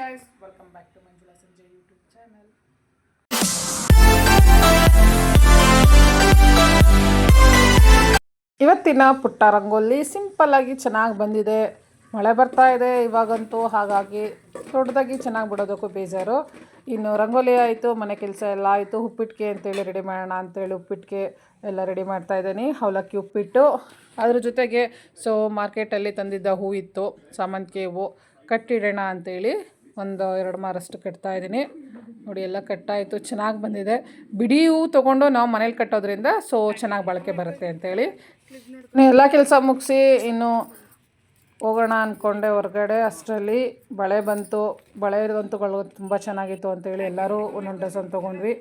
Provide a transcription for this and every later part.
guys, welcome back to Manjula Sanjay YouTube channel. ಇವತ್ತಿನ ಪುಟ್ಟ rangoli simple ಆಗಿ ಚೆನ್ನಾಗಿ ಬಂದಿದೆ. ಮಳೆ ಬರ್ತಾ ಇದೆ ಇವಾಗಂತೂ ಹಾಗಾಗಿ ದೊಡ್ಡದಾಗಿ ಚೆನ್ನಾಗಿ ಬಿಡೋದಕ್ಕೂ ಬೇಜಾರು. ಇನ್ನು ರಂಗೋಲಿ ಆಯಿತು ಮನೆ ಕೆಲಸ ಎಲ್ಲ ಆಯಿತು ಉಪ್ಪಿಟ್ಟಿಗೆ ಅಂತೇಳಿ ರೆಡಿ ಮಾಡೋಣ ಅಂತೇಳಿ ಉಪ್ಪಿಟ್ಟಿಗೆ ಎಲ್ಲ ರೆಡಿ ಮಾಡ್ತಾ ಇದ್ದೀನಿ. ಅವಲಕ್ಕಿ ಉಪ್ಪಿಟ್ಟು ಅದ್ರ ಜೊತೆಗೆ ಸೊ ಮಾರ್ಕೆಟಲ್ಲಿ ತಂದಿದ್ದ ಹೂವಿತ್ತು ಇತ್ತು ಸಾಮಂತಿಗೆ ಹೂವು ಕಟ್ಟಿಡೋಣ ಅಂತೇಳಿ ಒಂದು ಎರಡು ಮಾರಷ್ಟು ಕಟ್ತಾ ಇದ್ದೀನಿ. ನೋಡಿ, ಎಲ್ಲ ಕಟ್ಟಾಯಿತು, ಚೆನ್ನಾಗಿ ಬಂದಿದೆ. ಬಿಡಿ ಹೂವು ತೊಗೊಂಡು ನಾವು ಮನೇಲಿ ಕಟ್ಟೋದ್ರಿಂದ ಸೊ ಚೆನ್ನಾಗಿ ಬಳಕೆ ಬರುತ್ತೆ ಅಂತೇಳಿ ಎಲ್ಲ ಕೆಲಸ ಮುಗಿಸಿ ಇನ್ನು ಹೋಗೋಣ ಅಂದ್ಕೊಂಡೆ ಹೊರಗಡೆ. ಅಷ್ಟರಲ್ಲಿ ಬಳೆ ಬಂತು. ಬಳೆ ಇರುವಂತುಗಳು ತುಂಬ ಚೆನ್ನಾಗಿತ್ತು ಅಂತೇಳಿ ಎಲ್ಲರೂ ಒಂದೊಂದು ಡಸನ್ ತೊಗೊಂಡ್ವಿ.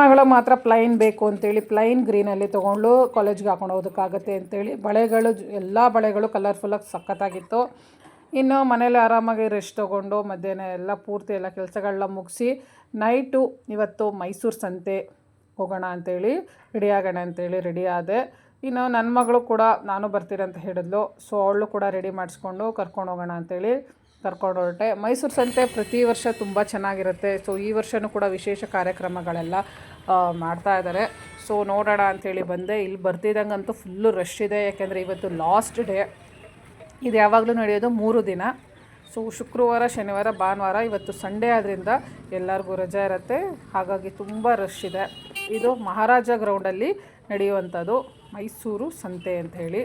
ಮಗಳು ಮಾತ್ರ ಪ್ಲೈನ್ ಬೇಕು ಅಂತೇಳಿ ಪ್ಲೈನ್ ಗ್ರೀನಲ್ಲಿ ತೊಗೊಂಡು ಕಾಲೇಜ್ಗೆ ಹಾಕೊಂಡು ಹೋಗೋದಕ್ಕಾಗತ್ತೆ ಅಂತೇಳಿ ಬಳೆಗಳು, ಎಲ್ಲ ಬಳೆಗಳು ಕಲರ್ಫುಲ್ಲಾಗಿ ಸಖತ್ತಾಗಿತ್ತು. ಇನ್ನು ಮನೇಲಿ ಆರಾಮಾಗಿ ರೆಸ್ಟ್ ತೊಗೊಂಡು ಮಧ್ಯಾಹ್ನ ಎಲ್ಲ ಪೂರ್ತಿ ಎಲ್ಲ ಕೆಲಸಗಳನ್ನ ಮುಗಿಸಿ ನೈಟು ಇವತ್ತು ಮೈಸೂರು ಸಂತೆ ಹೋಗೋಣ ಅಂತೇಳಿ ರೆಡಿ ಆಗೋಣ ಅಂತೇಳಿ ರೆಡಿ ಆದೆ. ಇನ್ನು ನನ್ನ ಮಗಳು ಕೂಡ ನಾನು ಬರ್ತೀರಂತ ಅಂತ ಹೇಳಿದ್ಲು. ಸೊ ಅವಳು ಕೂಡ ರೆಡಿ ಮಾಡಿಸ್ಕೊಂಡು ಕರ್ಕೊಂಡು ಹೋಗೋಣ ಅಂತೇಳಿ ಕರ್ಕೊಂಡು ಹೊರಟೆ. ಮೈಸೂರು ಸಂತೆ ಪ್ರತಿ ವರ್ಷ ತುಂಬ ಚೆನ್ನಾಗಿರುತ್ತೆ. ಸೊ ಈ ವರ್ಷವೂ ಕೂಡ ವಿಶೇಷ ಕಾರ್ಯಕ್ರಮಗಳೆಲ್ಲ ಮಾಡ್ತಾ ಇದ್ದಾರೆ ಸೊ ನೋಡೋಣ ಅಂಥೇಳಿ ಬಂದೆ. ಇಲ್ಲಿ ಬರ್ತಿದ್ದಂಗಂತೂ ಫುಲ್ಲು ರಶ್ ಇದೆ. ಯಾಕೆಂದರೆ ಇವತ್ತು ಲಾಸ್ಟ್ ಡೇ ಇದು ಯಾವಾಗಲೂ ನಡೆಯೋದು ಮೂರು ದಿನ. ಸೊ ಶುಕ್ರವಾರ, ಶನಿವಾರ, ಭಾನುವಾರ, ಇವತ್ತು ಸಂಡೇ ಆದ್ದರಿಂದ ಎಲ್ಲರಿಗೂ ರಜೆ ಇರುತ್ತೆ. ಹಾಗಾಗಿ ತುಂಬ ರಶ್ ಇದೆ. ಇದು ಮಹಾರಾಜ ಗ್ರೌಂಡಲ್ಲಿ ನಡೆಯುವಂಥದ್ದು. ಮೈಸೂರು ಸಂತೆ ಅಂತ ಹೇಳಿ.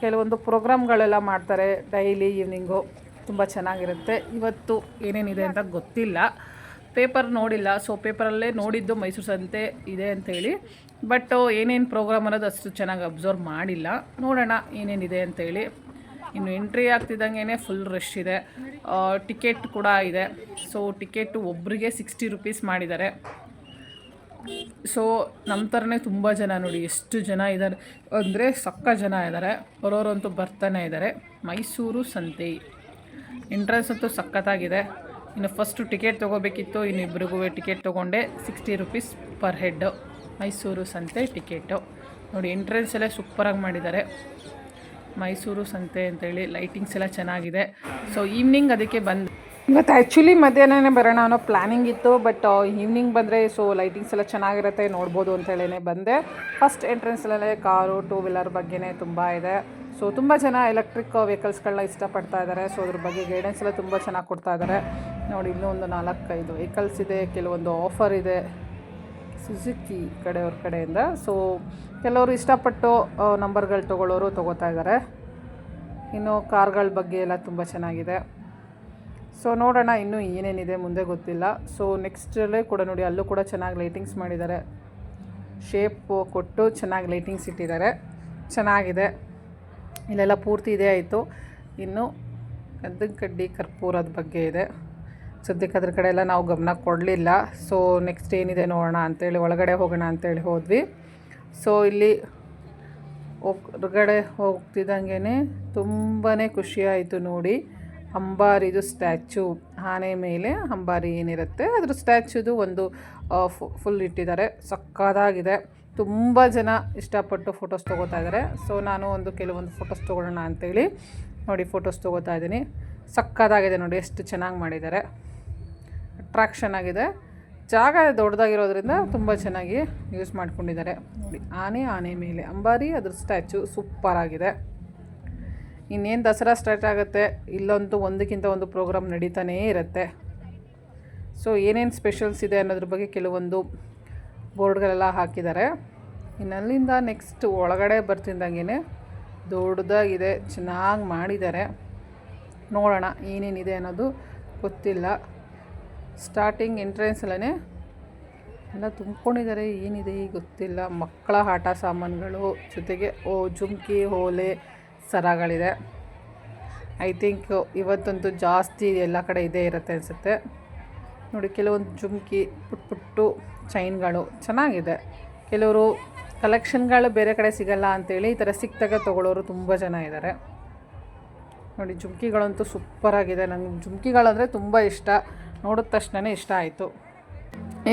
ಕೆಲವೊಂದು ಪ್ರೋಗ್ರಾಮ್ಗಳೆಲ್ಲ ಮಾಡ್ತಾರೆ. ಡೈಲಿ, ಈವ್ನಿಂಗು ತುಂಬ ಚೆನ್ನಾಗಿರುತ್ತೆ. ಇವತ್ತು ಏನೇನಿದೆ ಅಂತ ಗೊತ್ತಿಲ್ಲ. ಪೇಪರ್ ನೋಡಿಲ್ಲ. ಸೊ ಪೇಪರಲ್ಲೇ ನೋಡಿದ್ದು ಮೈಸೂರು ಸಂತೆ ಇದೆ ಅಂಥೇಳಿ ಬಟ್ ಏನೇನು ಪ್ರೋಗ್ರಾಮ್ ಅನ್ನೋದು ಅಷ್ಟು ಚೆನ್ನಾಗಿ ಅಬ್ಸರ್ವ್ ಮಾಡಿಲ್ಲ. ನೋಡೋಣ ಏನೇನಿದೆ ಅಂತೇಳಿ ಇನ್ನು ಎಂಟ್ರಿ ಆಗ್ತಿದ್ದಂಗೆ ಫುಲ್ ರಶ್ ಇದೆ. ಟಿಕೆಟ್ ಕೂಡ ಇದೆ. ಸೊ ಟಿಕೆಟ್ ಒಬ್ಬರಿಗೆ ಸಿಕ್ಸ್ಟಿ ರುಪೀಸ್ ಮಾಡಿದ್ದಾರೆ. ಸೊ ನಮ್ಮ ಥರನೇ ತುಂಬ ಜನ ನೋಡಿ, ಎಷ್ಟು ಜನ ಇದ್ದಾರೆ ಅಂದರೆ ಸಕ್ಕ ಜನ ಇದ್ದಾರೆ ಬರೋರಂತೂ ಬರ್ತಾನೆ ಇದ್ದಾರೆ ಮೈಸೂರು ಸಂತೆ. ಎಂಟ್ರೆನ್ಸ್ ಅಂತೂ ಸಖತ್ತಾಗಿದೆ. ಇನ್ನು ಫಸ್ಟು ಟಿಕೆಟ್ ತೊಗೋಬೇಕಿತ್ತು. ಇನ್ನು ಇಬ್ಬರಿಗೂ ಟಿಕೆಟ್ ತೊಗೊಂಡೆ. Sixty rupees per head Mysuru ಸಂತೆ ಟಿಕೆಟು. ನೋಡಿ ಎಂಟ್ರೆನ್ಸ್ ಎಲ್ಲ ಸೂಪರಾಗಿ ಮಾಡಿದ್ದಾರೆ. ಮೈಸೂರು ಸಂತೆ ಅಂತೇಳಿ ಲೈಟಿಂಗ್ಸ್ ಎಲ್ಲ ಚೆನ್ನಾಗಿದೆ. ಸೊ ಈವ್ನಿಂಗ್ ಅದಕ್ಕೆ ಬಂದು ಇವತ್ತು ಆ್ಯಕ್ಚುಲಿ ಮಧ್ಯಾಹ್ನನೇ ಬರೋಣ ಅನ್ನೋ ಪ್ಲ್ಯಾನಿಂಗ್ ಇತ್ತು. ಬಟ್ ಈವ್ನಿಂಗ್ ಬಂದರೆ ಸೊ ಲೈಟಿಂಗ್ಸ್ ಎಲ್ಲ ಚೆನ್ನಾಗಿರುತ್ತೆ, ನೋಡ್ಬೋದು ಅಂತೇಳೇ ಬಂದೆ. ಫಸ್ಟ್ ಎಂಟ್ರೆನ್ಸಲ್ಲೇ ಕಾರು ಟೂ ವೀಲರ್ ಬಗ್ಗೆನೇ ತುಂಬ ಇದೆ. ಸೊ ತುಂಬ ಜನ ಎಲೆಕ್ಟ್ರಿಕ್ ವೆಹಿಕಲ್ಸ್ಗಳನ್ನ ಇಷ್ಟಪಡ್ತಾ ಇದ್ದಾರೆ. ಸೊ ಅದ್ರ ಬಗ್ಗೆ ಗೈಡೆನ್ಸ್ ಎಲ್ಲ ತುಂಬ ಚೆನ್ನಾಗಿ ಕೊಡ್ತಾ ಇದ್ದಾರೆ. ನೋಡಿ, ಇನ್ನೂ ಒಂದು ನಾಲ್ಕೈದು ವೆಹಿಕಲ್ಸ್ ಇದೆ. ಕೆಲವೊಂದು ಆಫರ್ ಇದೆ. ಸುಜುಕಿ ಕಡೆಯವ್ರ ಕಡೆಯಿಂದ. ಸೊ ಕೆಲವರು ಇಷ್ಟಪಟ್ಟು ನಂಬರ್ಗಳು ತೊಗೊಳ್ಳೋರು ತೊಗೋತಾ ಇದ್ದಾರೆ. ಇನ್ನು ಕಾರ್ಗಳ ಬಗ್ಗೆ ಎಲ್ಲ ತುಂಬ ಚೆನ್ನಾಗಿದೆ. ಸೊ ನೋಡೋಣ ಇನ್ನೂ ಏನೇನಿದೆ ಮುಂದೆ ಗೊತ್ತಿಲ್ಲ. ಸೊ ನೆಕ್ಸ್ಟಲ್ಲೇ ಕೂಡ ನೋಡಿ, ಅಲ್ಲೂ ಕೂಡ ಚೆನ್ನಾಗಿ ಲೈಟಿಂಗ್ಸ್ ಮಾಡಿದ್ದಾರೆ. ಶೇಪ್ ಕೊಟ್ಟು ಚೆನ್ನಾಗಿ ಲೈಟಿಂಗ್ಸ್ ಇಟ್ಟಿದ್ದಾರೆ. ಚೆನ್ನಾಗಿದೆ. ಇಲ್ಲೆಲ್ಲ ಪೂರ್ತಿ ಇದೇ ಆಯಿತು. ಇನ್ನು ಕದ್ದಂಕಡ್ಡಿ ಕಡ್ಡಿ ಕರ್ಪೂರದ ಬಗ್ಗೆ ಇದೆ. ಸದ್ಯಕ್ಕೆ ಅದ್ರ ಕಡೆ ಎಲ್ಲ ನಾವು ಗಮನ ಕೊಡಲಿಲ್ಲ. ಸೊ ನೆಕ್ಸ್ಟ್ ಏನಿದೆ ನೋಡೋಣ ಅಂತೇಳಿ, ಒಳಗಡೆ ಹೋಗೋಣ ಅಂತೇಳಿ ಹೋದ್ವಿ. ಸೊ ಇಲ್ಲಿ ಹೊರಗಡೆ ಹೋಗ್ತಿದ್ದಂಗೆ ತುಂಬಾ ಖುಷಿಯಾಯಿತು ನೋಡಿ. ಅಂಬಾರಿದು ಸ್ಟ್ಯಾಚು, ಆನೆ ಮೇಲೆ ಅಂಬಾರಿ ಏನಿರುತ್ತೆ, ಅದ್ರ ಸ್ಟ್ಯಾಚುದು ಒಂದು ಫುಲ್ ಇಟ್ಟಿದ್ದಾರೆ. ಸಕ್ಕದಾಗಿದೆ ತುಂಬ ಜನ ಇಷ್ಟಪಟ್ಟು ಫೋಟೋಸ್ ತೊಗೋತಾ ಇದ್ದಾರೆ. ಸೊ ನಾನು ಒಂದು ಕೆಲವೊಂದು ಫೋಟೋಸ್ ತೊಗೊಳ್ಳೋಣ ಅಂತೇಳಿ ನೋಡಿ ಫೋಟೋಸ್ ತೊಗೋತಾ ಇದ್ದೀನಿ. ಸಕ್ಕದಾಗಿದೆ ನೋಡಿ, ಎಷ್ಟು ಚೆನ್ನಾಗಿ ಮಾಡಿದ್ದಾರೆ. ಅಟ್ರಾಕ್ಷನ್ ಆಗಿದೆ. ಜಾಗ ದೊಡ್ಡದಾಗಿರೋದ್ರಿಂದ ತುಂಬ ಚೆನ್ನಾಗಿ ಯೂಸ್ ಮಾಡ್ಕೊಂಡಿದ್ದಾರೆ. ನೋಡಿ ಆನೆ ಆನೆ ಮೇಲೆ. ಅಂಬಾರಿ ಅದ್ರ ಸ್ಟ್ಯಾಚು ಸೂಪರ್ ಆಗಿದೆ. ಇನ್ನೇನು ದಸರಾ ಸ್ಟಾರ್ಟ್ ಆಗುತ್ತೆ? ಇಲ್ಲಂತೂ ಒಂದಕ್ಕಿಂತ ಒಂದು ಪ್ರೋಗ್ರಾಮ್ ನಡೀತಾನೇ ಇರುತ್ತೆ. ಸೊ ಏನೇನು ಸ್ಪೆಷಲ್ಸ್ ಇದೆ ಅನ್ನೋದ್ರ ಬಗ್ಗೆ ಕೆಲವೊಂದು ಬೋರ್ಡ್ಗಳೆಲ್ಲ ಹಾಕಿದ್ದಾರೆ. ಇನ್ನಲ್ಲಿಂದ ನೆಕ್ಸ್ಟ್ ಒಳಗಡೆ ಬರ್ತಿದ್ದಂಗೆ ದೊಡ್ಡದಾಗಿದೆ. ಚೆನ್ನಾಗಿ ಮಾಡಿದ್ದಾರೆ. ನೋಡೋಣ ಏನೇನಿದೆ ಅನ್ನೋದು ಗೊತ್ತಿಲ್ಲ. ಸ್ಟಾರ್ಟಿಂಗ್ ಎಂಟ್ರೆನ್ಸಲ್ಲೇ ಎಲ್ಲ ತುಂಬ್ಕೊಂಡಿದ್ದಾರೆ. ಏನಿದೆ ಗೊತ್ತಿಲ್ಲ. ಮಕ್ಕಳ ಆಟ ಸಾಮಾನುಗಳು ಜೊತೆಗೆ ಓ, ಜುಮ್ಕಿ ಓಲೆ ಸರಗಳಿದೆ. ಐ ಥಿಂಕ್ ಇವತ್ತಂತೂ ಜಾಸ್ತಿ ಎಲ್ಲ ಕಡೆ ಇದೇ ಇರುತ್ತೆ ಅನಿಸುತ್ತೆ. ನೋಡಿ, ಕೆಲವೊಂದು ಜುಮ್ಕಿ, ಪುಟ್ ಪುಟ್ಟು ಚೈನ್ಗಳು ಚೆನ್ನಾಗಿದೆ. ಕೆಲವರು ಕಲೆಕ್ಷನ್ಗಳು ಬೇರೆ ಕಡೆ ಸಿಗಲ್ಲ ಅಂತೇಳಿ ಈ ಥರ ಸಿಕ್ತಾಗ ತೊಗೊಳ್ಳೋರು ತುಂಬ ಜನ ಇದ್ದಾರೆ. ನೋಡಿ, ಜುಮ್ಕಿಗಳಂತೂ ಸೂಪರಾಗಿದೆ. ನನಗೆ ಜುಮ್ಕಿಗಳಂದರೆ ತುಂಬ ಇಷ್ಟ. ನೋಡಿದ ತಕ್ಷಣವೇ ಇಷ್ಟ ಆಯಿತು.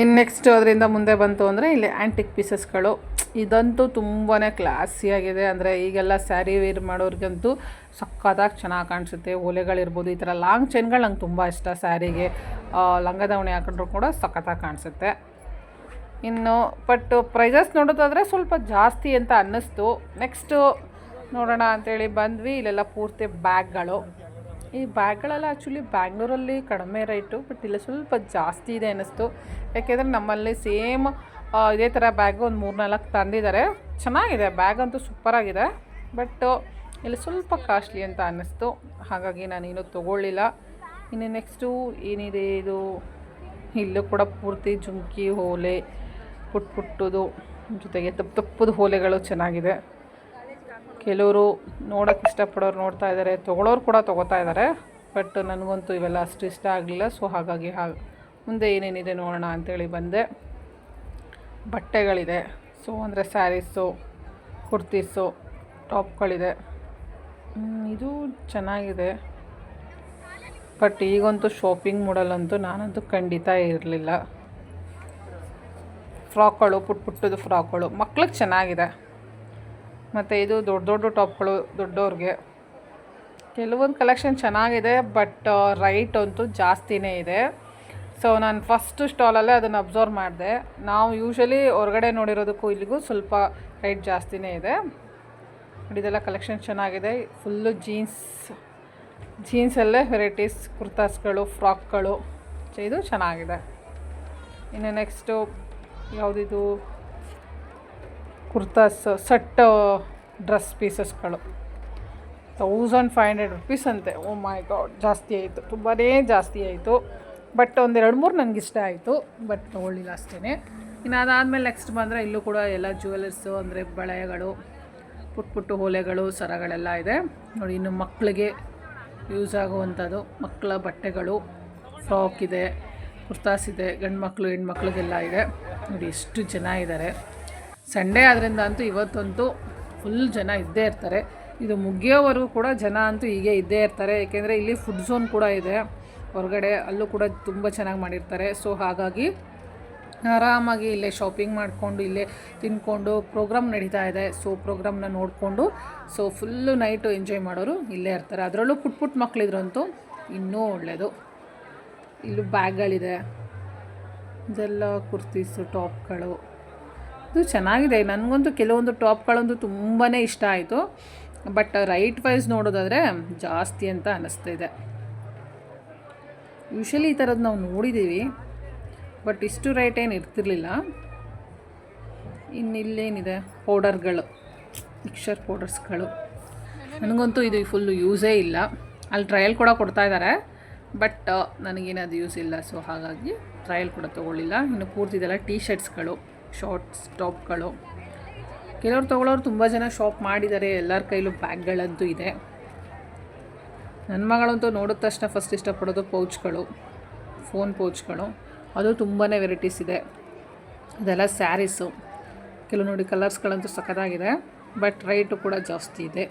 ಇನ್ನು ನೆಕ್ಸ್ಟ್ ಅದರಿಂದ ಮುಂದೆ ಬಂತು ಅಂದರೆ ಇಲ್ಲಿ ಆ್ಯಂಟಿಕ್ ಪೀಸಸ್ಗಳು ಇದಂತೂ ತುಂಬಾ ಕ್ಲಾಸಿಯಾಗಿದೆ ಅಂದರೆ ಈಗೆಲ್ಲ ಸ್ಯಾರಿ ವೇರ್ ಮಾಡೋರಿಗಂತೂ ಸಕ್ಕತ್ತಾಗಿ ಚೆನ್ನಾಗಿ ಕಾಣಿಸುತ್ತೆ. ಓಲೆಗಳಿರ್ಬೋದು, ಈ ಥರ ಲಾಂಗ್ ಚೈನ್ಗಳು ನಂಗೆ ತುಂಬ ಇಷ್ಟ ಸ್ಯಾರಿಗೆ ಲಂಗ ದಾವಣಿ ಹಾಕೊಂಡ್ರು ಕೂಡ ಸಖತ್ತಾಗಿ ಕಾಣಿಸುತ್ತೆ. ಇನ್ನು ಬಟ್ ಪ್ರೈಸಸ್ ನೋಡೋದಾದರೆ ಸ್ವಲ್ಪ ಜಾಸ್ತಿ ಅಂತ ಅನ್ನಿಸ್ತು. ನೆಕ್ಸ್ಟು ನೋಡೋಣ ಅಂತೇಳಿ ಬಂದ್ವಿ. ಇಲ್ಲೆಲ್ಲ ಪೂರ್ತಿ ಬ್ಯಾಗ್ಗಳು ಈ ಬ್ಯಾಗ್ಗಳೆಲ್ಲ ಆ್ಯಕ್ಚುಲಿ ಬ್ಯಾಂಗ್ಳೂರಲ್ಲಿ ಕಡಿಮೆ ರೇಟು ಬಟ್ ಇಲ್ಲಿ ಸ್ವಲ್ಪ ಜಾಸ್ತಿ ಇದೆ ಅನ್ನಿಸ್ತು. ಯಾಕೆಂದರೆ ನಮ್ಮಲ್ಲಿ ಸೇಮ್ ಇದೇ ಥರ ಬ್ಯಾಗು ಒಂದು ಮೂರು ನಾಲ್ಕು ತಂದಿದ್ದಾರೆ. ಚೆನ್ನಾಗಿದೆ ಬ್ಯಾಗ್ ಅಂತೂ ಸೂಪರಾಗಿದೆ ಬಟ್ ಇಲ್ಲಿ ಸ್ವಲ್ಪ ಕಾಸ್ಟ್ಲಿ ಅಂತ ಅನ್ನಿಸ್ತು. ಹಾಗಾಗಿ ನಾನೇನು ತೊಗೊಳ್ಳಿಲ್ಲ. ಇನ್ನು ನೆಕ್ಸ್ಟು ಏನಿದೆ ಇದು? ಇಲ್ಲೂ ಕೂಡ ಪೂರ್ತಿ ಜುಮ್ಕಿ ಓಲೆ ಪುಟ್ ಪುಟ್ಟದು ಜೊತೆಗೆ ತಪ್ಪು ತಪ್ಪದ ಓಲೆಗಳು ಚೆನ್ನಾಗಿದೆ. ಕೆಲವರು ನೋಡೋಕ್ಕೆ ಇಷ್ಟಪಡೋರು ನೋಡ್ತಾ ಇದ್ದಾರೆ ತೊಗೊಳೋರು ಕೂಡ ತೊಗೋತಾ ಇದ್ದಾರೆ ಬಟ್ ನನಗಂತೂ ಇವೆಲ್ಲ ಅಷ್ಟು ಇಷ್ಟ ಆಗಲಿಲ್ಲ, ಸೊ ಹಾಗಾಗಿ ಹಾಗೆ ಮುಂದೆ ಏನೇನಿದೆ ನೋಡೋಣ ಅಂತೇಳಿ ಬಂದೆ. ಬಟ್ಟೆಗಳಿದೆ, ಸೊ ಅಂದರೆ ಸ್ಯಾರೀಸು, ಕುರ್ತೀಸು, ಟಾಪ್ಗಳಿದೆ. ಇದು ಚೆನ್ನಾಗಿದೆ, ಬಟ್ ಈಗಂತೂ ಶಾಪಿಂಗ್ ಮೂಡಲ್ಲಂತೂ ನಾನಂತೂ ಖಂಡಿತ ಇರಲಿಲ್ಲ. ಫ್ರಾಕ್ಗಳು ಪುಟ್ ಪುಟ್ಟದು ಫ್ರಾಕ್ಗಳು, ಮಕ್ಳಿಗೆ ಚೆನ್ನಾಗಿದೆ. ಮತ್ತು ಇದು ದೊಡ್ಡ ದೊಡ್ಡ ಟಾಪ್ಗಳು ದೊಡ್ಡವ್ರಿಗೆ. ಕೆಲವೊಂದು ಕಲೆಕ್ಷನ್ ಚೆನ್ನಾಗಿದೆ, ಬಟ್ ರೈಟ್ ಅಂತೂ ಜಾಸ್ತಿನೇ ಇದೆ. ಸೊ, ನಾನು ಫಸ್ಟು ಸ್ಟಾಲಲ್ಲೇ ಅದನ್ನು ಅಬ್ಸರ್ವ್ ಮಾಡಿದೆ. ನಾವು ಯೂಶ್ವಲಿ ಹೊರಗಡೆ ನೋಡಿರೋದಕ್ಕೂ ಇಲ್ಲಿಗೂ ಸ್ವಲ್ಪ ರೈಟ್ ಜಾಸ್ತಿನೇ ಇದೆ. ಇದೆಲ್ಲ ಕಲೆಕ್ಷನ್ ಚೆನ್ನಾಗಿದೆ. ಫುಲ್ಲು ಜೀನ್ಸ್, ಜೀನ್ಸಲ್ಲೇ ವೆರೈಟೀಸ್, ಕುರ್ತಾಸ್ಗಳು, ಫ್ರಾಕ್ಗಳು. ಇದು ಚೆನ್ನಾಗಿದೆ. ಇನ್ನು ನೆಕ್ಸ್ಟು ಯಾವುದಿದು? ಕುರ್ತಾಸ್, ಸೆಟ್, ಡ್ರೆಸ್ ಪೀಸಸ್ಗಳು. ತೌಸಂಡ್ ಫೈವ್ ಹಂಡ್ರೆಡ್ ರುಪೀಸ್ ಅಂತೆ. ಓ ಮೈ ಗಾಡ್, ಜಾಸ್ತಿ ಆಯಿತು. ತುಂಬಾ ಜಾಸ್ತಿ ಆಯಿತು. ಬಟ್ ಒಂದೆರಡು ಮೂರು ನನಗೆ ಇಷ್ಟ ಆಯಿತು. ಬಟ್ ತೊಗೊಳ್ಳಿಲ್ಲ ಅಷ್ಟೇ ಇನ್ನು ಅದಾದಮೇಲೆ ನೆಕ್ಸ್ಟ್ ಬಂದರೆ ಇಲ್ಲೂ ಕೂಡ ಎಲ್ಲ ಜ್ಯುವೆಲರ್ಸು ಅಂದರೆ ಬಳೆಗಳು ಪುಟ್ಟ ಪುಟ್ಟು ಓಲೆಗಳು ಸರಗಳೆಲ್ಲ ಇದೆ. ನೋಡಿ, ಇನ್ನು ಮಕ್ಕಳಿಗೆ ಯೂಸ್ ಆಗುವಂಥದ್ದು ಮಕ್ಕಳ ಬಟ್ಟೆಗಳು ಫ್ರಾಕ್ ಇದೆ, ಕುರ್ತಾಸ್ ಇದೆ ಗಂಡು ಮಕ್ಕಳು ಹೆಣ್ಮಕ್ಳಿಗೆಲ್ಲ ಇದೆ. ನೋಡಿ, ಎಷ್ಟು ಜನ ಇದ್ದಾರೆ ಸಂಡೇ ಆದ್ದರಿಂದ ಅಂತೂ ಇವತ್ತಂತೂ ಫುಲ್ ಜನ ಇದ್ದೇ ಇರ್ತಾರೆ. ಇದು ಮುಗಿಯೋವರೆಗೂ ಕೂಡ ಜನ ಅಂತೂ ಹೀಗೆ ಇದ್ದೇ ಇರ್ತಾರೆ. ಏಕೆಂದರೆ ಇಲ್ಲಿ ಫುಡ್ ಝೋನ್ ಕೂಡ ಇದೆ. ಹೊರಗಡೆ ಅಲ್ಲೂ ಕೂಡ ತುಂಬ ಚೆನ್ನಾಗಿ ಮಾಡಿರ್ತಾರೆ. ಸೊ ಹಾಗಾಗಿ ಆರಾಮಾಗಿ ಇಲ್ಲೇ ಶಾಪಿಂಗ್ ಮಾಡಿಕೊಂಡು, ಇಲ್ಲೇ ತಿನ್ಕೊಂಡು ಪ್ರೋಗ್ರಾಮ್ ನಡೀತಾ ಇದೆ. ಸೊ ಪ್ರೋಗ್ರಾಮ್ನ ನೋಡಿಕೊಂಡು ಸೊ ಫುಲ್ಲು ನೈಟು ಎಂಜಾಯ್ ಮಾಡೋರು ಇಲ್ಲೇ ಇರ್ತಾರೆ. ಅದರಲ್ಲೂ ಪುಟ್ ಪುಟ್ ಮಕ್ಕಳಿದ್ರಂತೂ ಇನ್ನೂ ಒಳ್ಳೆಯದು ಇಲ್ಲೂ ಬ್ಯಾಗ್ಗಳಿದೆ ಇದೆಲ್ಲ ಕುರ್ತೀಸು ಟಾಪ್ಗಳು ಇದು ಚೆನ್ನಾಗಿದೆ. ನನಗಂತೂ ಕೆಲವೊಂದು ಟಾಪ್ಗಳಂತೂ ತುಂಬಾ ಇಷ್ಟ ಆಯಿತು. ಬಟ್ ರೈಟ್ ವೈಸ್ ನೋಡೋದಾದರೆ ಜಾಸ್ತಿ ಅಂತ ಅನ್ನಿಸ್ತಾ ಇದೆ ಯೂಶ್ವಲಿ ಈ ಥರದ್ದು ನಾವು ನೋಡಿದ್ದೀವಿ ಬಟ್ ಇಷ್ಟು ರೇಟ್ ಏನು ಇರ್ತಿರ್ಲಿಲ್ಲ. ಇನ್ನಿಲ್ಲೇನಿದೆ? ಪೌಡರ್ಗಳು. ಮಿಕ್ಸರ್ ಪೌಡರ್ಸ್ಗಳು. ನನಗಂತೂ ಇದು ಫುಲ್ಲು ಯೂಸೇ ಇಲ್ಲ. ಅಲ್ಲಿ ಟ್ರಯಲ್ ಕೂಡ ಕೊಡ್ತಾ ಇದ್ದಾರೆ ಬಟ್ ನನಗೇನದು ಯೂಸ್ ಇಲ್ಲ. ಸೊ ಹಾಗಾಗಿ ಟ್ರಯಲ್ ಕೂಡ ತೊಗೊಳ್ಳಿಲ್ಲ. ಇನ್ನು ಪೂರ್ತಿದೆಲ್ಲ ಟೀ ಶರ್ಟ್ಸ್ಗಳು ಶಾರ್ಟ್ಸ್ ಟಾಪ್ಗಳು ಕೆಲವ್ರು ತೊಗೊಳೋರು ತುಂಬ ಜನ ಶಾಪ್ ಮಾಡಿದ್ದಾರೆ, ಎಲ್ಲರ ಕೈಲೂ ಬ್ಯಾಗ್ಗಳಂತೂ ಇದೆ. ನನ್ನ ಮಗಳಂತೂ ನೋಡಿದ ತಕ್ಷಣ ಫಸ್ಟ್ ಇಷ್ಟಪಡೋದು ಪೌಚ್ಗಳು ಫೋನ್ ಪೌಚ್ಗಳು ಅದು ತುಂಬಾ ವೆರೈಟೀಸ್ ಇದೆ. ಇದೆಲ್ಲ ಸ್ಯಾರೀಸು ಕೆಲವು ನೋಡಿ ಕಲರ್ಸ್ಗಳಂತೂ ಸಖತ್ತಾಗಿದೆ ಬಟ್ ರೇಟು ಕೂಡ ಜಾಸ್ತಿ ಇದೆ.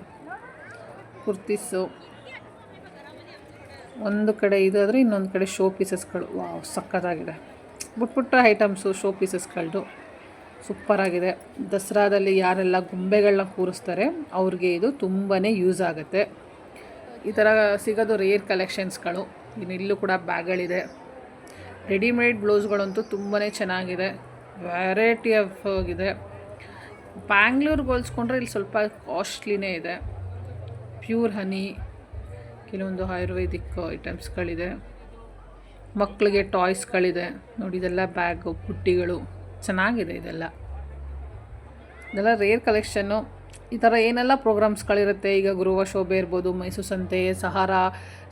ಕುರ್ತೀಸು ಒಂದು ಕಡೆ ಇದಾದರೆ ಇನ್ನೊಂದು ಕಡೆ ಶೋ ಪೀಸಸ್ಗಳು ವಾವ್ ಸಖತ್ತಾಗಿದೆ. ಪುಟ್ ಪುಟ್ಟ ಐಟಮ್ಸು ಶೋ ಪೀಸಸ್ಗಳದ್ದು ಸೂಪರಾಗಿದೆ. ದಸರಾದಲ್ಲಿ ಯಾರೆಲ್ಲ ಗೊಂಬೆಗಳನ್ನ ಕೂರಿಸ್ತಾರೆ, ಅವ್ರಿಗೆ ಇದು ತುಂಬಾ ಯೂಸ್ ಆಗುತ್ತೆ. ಈ ಥರ ಸಿಗೋದು ರೇರ್ ಕಲೆಕ್ಷನ್ಸ್ಗಳು. ಇನ್ನು ಇಲ್ಲೂ ಕೂಡ ಬ್ಯಾಗ್ಗಳಿದೆ. ರೆಡಿಮೇಡ್ ಬ್ಲೌಸ್ಗಳಂತೂ ತುಂಬಾ ಚೆನ್ನಾಗಿದೆ. ವೆರೈಟಿ ಆಫ್ ಇದೆ. ಬ್ಯಾಂಗ್ಳೂರ್ಗೆ ಹೋಲಿಸ್ಕೊಂಡ್ರೆ ಇಲ್ಲಿ ಸ್ವಲ್ಪ ಕಾಸ್ಟ್ಲಿನೇ ಇದೆ. ಪ್ಯೂರ್ ಹನಿ, ಕೆಲವೊಂದು ಆಯುರ್ವೇದಿಕ್ ಐಟಮ್ಸ್ಗಳಿದೆ. ಮಕ್ಕಳಿಗೆ ಟಾಯ್ಸ್ಗಳಿದೆ. ನೋಡಿ, ಇದೆಲ್ಲ ಬ್ಯಾಗು ಪುಟ್ಟಿಗಳು ಚೆನ್ನಾಗಿದೆ ಇದೆಲ್ಲ. ಇದೆಲ್ಲ ರೇರ್ ಕಲೆಕ್ಷನ್ನು ಈ ಥರ ಏನೆಲ್ಲ ಪ್ರೋಗ್ರಾಮ್ಸ್ಗಳಿರುತ್ತೆ ಈಗ ಗುರುವ ಶೋಭೆ ಇರ್ಬೋದು, ಮೈಸೂರು ಸಂತೆ, ಸಹಾರ.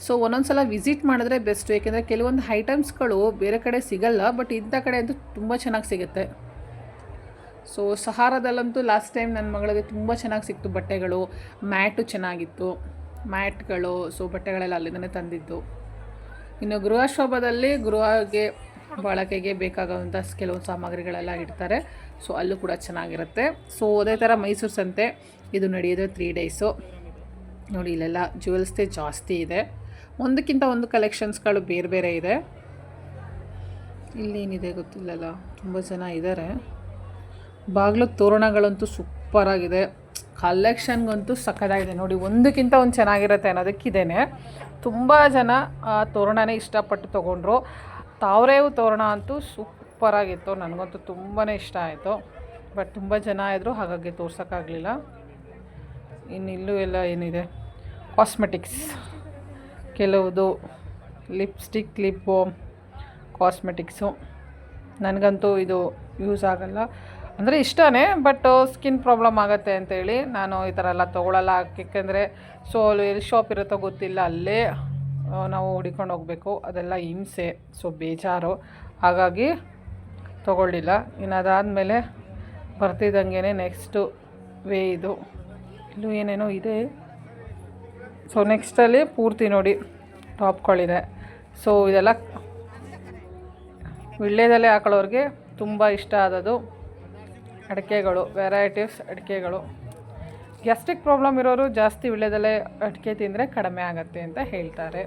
ಸೊ ಒಂದೊಂದು ಸಲ ವಿಸಿಟ್ ಮಾಡಿದ್ರೆ ಬೆಸ್ಟು ಏಕೆಂದರೆ ಕೆಲವೊಂದು ಐಟಮ್ಸ್ಗಳು ಬೇರೆ ಕಡೆ ಸಿಗಲ್ಲ ಬಟ್ ಇಂಥ ಕಡೆ ಅಂತೂ ತುಂಬ ಚೆನ್ನಾಗಿ ಸಿಗುತ್ತೆ. ಸೊ ಸಹಾರದಲ್ಲಂತೂ ಲಾಸ್ಟ್ ಟೈಮ್ ನನ್ನ ಮಗಳಿಗೆ ತುಂಬ ಚೆನ್ನಾಗಿ ಸಿಕ್ತು ಬಟ್ಟೆಗಳು. ಮ್ಯಾಟು ಚೆನ್ನಾಗಿತ್ತು. ಮ್ಯಾಟ್ಗಳು ಸೊ ಬಟ್ಟೆಗಳೆಲ್ಲ ಅಲ್ಲಿಂದನೇ ತಂದಿದ್ದು. ಇನ್ನು ಗೃಹ ಶೋಭದಲ್ಲಿ ಗೃಹಗೆ ಬಳಕೆಗೆ ಬೇಕಾಗುವಂಥ ಕೆಲವೊಂದು ಸಾಮಗ್ರಿಗಳೆಲ್ಲ ಇಡ್ತಾರೆ. ಸೊ ಅಲ್ಲೂ ಕೂಡ ಚೆನ್ನಾಗಿರುತ್ತೆ. ಸೊ ಅದೇ ಥರ ಮೈಸೂರು ಸಂತೆ, ಇದು ನಡೆಯೋದು ತ್ರೀ ಡೇಸು ನೋಡಿ, ಇಲ್ಲೆಲ್ಲ ಜ್ಯುವೆಲ್ಸ್ದೇ ಜಾಸ್ತಿ ಇದೆ. ಒಂದಕ್ಕಿಂತ ಒಂದು ಕಲೆಕ್ಷನ್ಸ್ಗಳು ಬೇರೆ ಬೇರೆ ಇದೆ. ಇಲ್ಲೇನಿದೆ ಗೊತ್ತಿಲ್ಲಲ್ಲ. ತುಂಬ ಜನ ಇದ್ದಾರೆ ಬಾಗಿಲು ತೋರಣಗಳಂತೂ ಸೂಪರಾಗಿದೆ ಕಲೆಕ್ಷನ್ಗಂತೂ ಸಖತ್ತಾಗಿದೆ. ನೋಡಿ, ಒಂದಕ್ಕಿಂತ ಒಂದು ಚೆನ್ನಾಗಿರುತ್ತೆ ಅನ್ನೋದಕ್ಕಿದೆ ತುಂಬ ಜನ ಆ ತೋರಣನೇ ಇಷ್ಟಪಟ್ಟು ತೊಗೊಂಡ್ರು. ತಾವರೇವು ತೋರಣ ಅಂತೂ ಸೂಪರಾಗಿತ್ತು. ನನಗಂತೂ ತುಂಬಾ ಇಷ್ಟ ಆಯಿತು. ಬಟ್ ತುಂಬ ಜನ ಇದ್ದರು ಹಾಗಾಗಿ ತೋರ್ಸೋಕ್ಕಾಗಲಿಲ್ಲ. ಇನ್ನು ಇಲ್ಲೂ ಎಲ್ಲ ಏನಿದೆ? ಕಾಸ್ಮೆಟಿಕ್ಸ್ ಕೆಲವುದು ಲಿಪ್ಸ್ಟಿಕ್ ಲಿಪ್ ಬಾಮ್ ಕಾಸ್ಮೆಟಿಕ್ಸು ನನಗಂತೂ ಇದು ಯೂಸ್ ಆಗಲ್ಲ. ಅಂದರೆ ಇಷ್ಟನೇ ಬಟ್ ಸ್ಕಿನ್ ಪ್ರಾಬ್ಲಮ್ ಆಗುತ್ತೆ ಅಂತೇಳಿ ನಾನು ಈ ಥರ ಎಲ್ಲ ತೊಗೊಳಲ್ಲ. ಯಾಕೆಂದರೆ ಸೊ ಎಲ್ಲಿ ಶಾಪ್ ಇರುತ್ತೋ ಗೊತ್ತಿಲ್ಲ, ಅಲ್ಲೇ ನಾವು ಹುಡಿಕೊಂಡು ಹೋಗಬೇಕು. ಅದೆಲ್ಲ ಹಿಂಸೆ. ಸೊ, ಬೇಜಾರು. ಹಾಗಾಗಿ ತೊಗೊಳ್ಳಿಲ್ಲ. ಇನ್ನು ಅದಾದಮೇಲೆ ಬರ್ತಿದ್ದಂಗೆ ನೆಕ್ಸ್ಟು ವೇ ಇದು. ಇಲ್ಲೂ ಏನೇನೋ ಇದೆ. ಸೊ ನೆಕ್ಸ್ಟಲ್ಲಿ ಪೂರ್ತಿ ನೋಡಿ ಟಾಪ್ಗಳಿದೆ ಸೊ ಇದೆಲ್ಲ ವಿಳ್ಯದಲ್ಲೇ ಹಾಕೊಳ್ಳೋರಿಗೆ ತುಂಬ ಇಷ್ಟ ಆದದ್ದು ಅಡಿಕೆಗಳು ವೆರೈಟೀಸ್ ಅಡಿಕೆಗಳು. ಗ್ಯಾಸ್ಟ್ರಿಕ್ ಪ್ರಾಬ್ಲಮ್ ಇರೋರು ಜಾಸ್ತಿ ವಿಳ್ಯದಲ್ಲೇ ಅಡಿಕೆ ತಿಂದರೆ ಕಡಿಮೆ ಆಗುತ್ತೆ ಅಂತ ಹೇಳ್ತಾರೆ.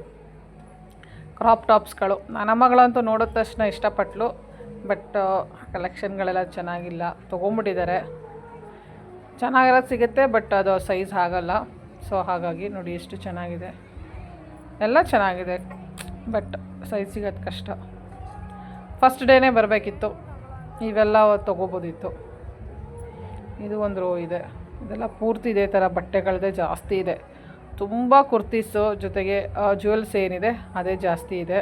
ಕ್ರಾಪ್ ಟಾಪ್ಸ್ಗಳು. ನನ್ನ ಮಗಳಂತೂ ನೋಡಿದ ತಕ್ಷಣ ಇಷ್ಟಪಟ್ಲು, ಬಟ್ ಕಲೆಕ್ಷನ್ಗಳೆಲ್ಲ ಚೆನ್ನಾಗಿಲ್ಲ. ತೊಗೊಂಬಿಟ್ಟಿದ್ದಾರೆ. ಚೆನ್ನಾಗಿರೋದು ಸಿಗುತ್ತೆ, ಬಟ್ ಅದು ಸೈಜ್ ಆಗಲ್ಲ. ಸೊ, ಹಾಗಾಗಿ ನೋಡಿ ಎಷ್ಟು ಚೆನ್ನಾಗಿದೆ. ಎಲ್ಲ ಚೆನ್ನಾಗಿದೆ, ಬಟ್ ಸೈಜ್ ಸಿಗೋದು ಕಷ್ಟ. ಫಸ್ಟ್ ಡೇನೇ ಬರಬೇಕಿತ್ತು. ಇವೆಲ್ಲ ತೊಗೋಬೋದಿತ್ತು. ಇದು ಒಂದು ರೋ ಇದೆ. ಇದೆಲ್ಲ ಪೂರ್ತಿ ಇದೇ ಥರ, ಬಟ್ಟೆಗಳದೇ ಜಾಸ್ತಿ ಇದೆ. ತುಂಬ ಕುರ್ತೀಸು ಜೊತೆಗೆ ಜ್ಯುವೆಲ್ಸ್ ಏನಿದೆ, ಅದೇ ಜಾಸ್ತಿ ಇದೆ.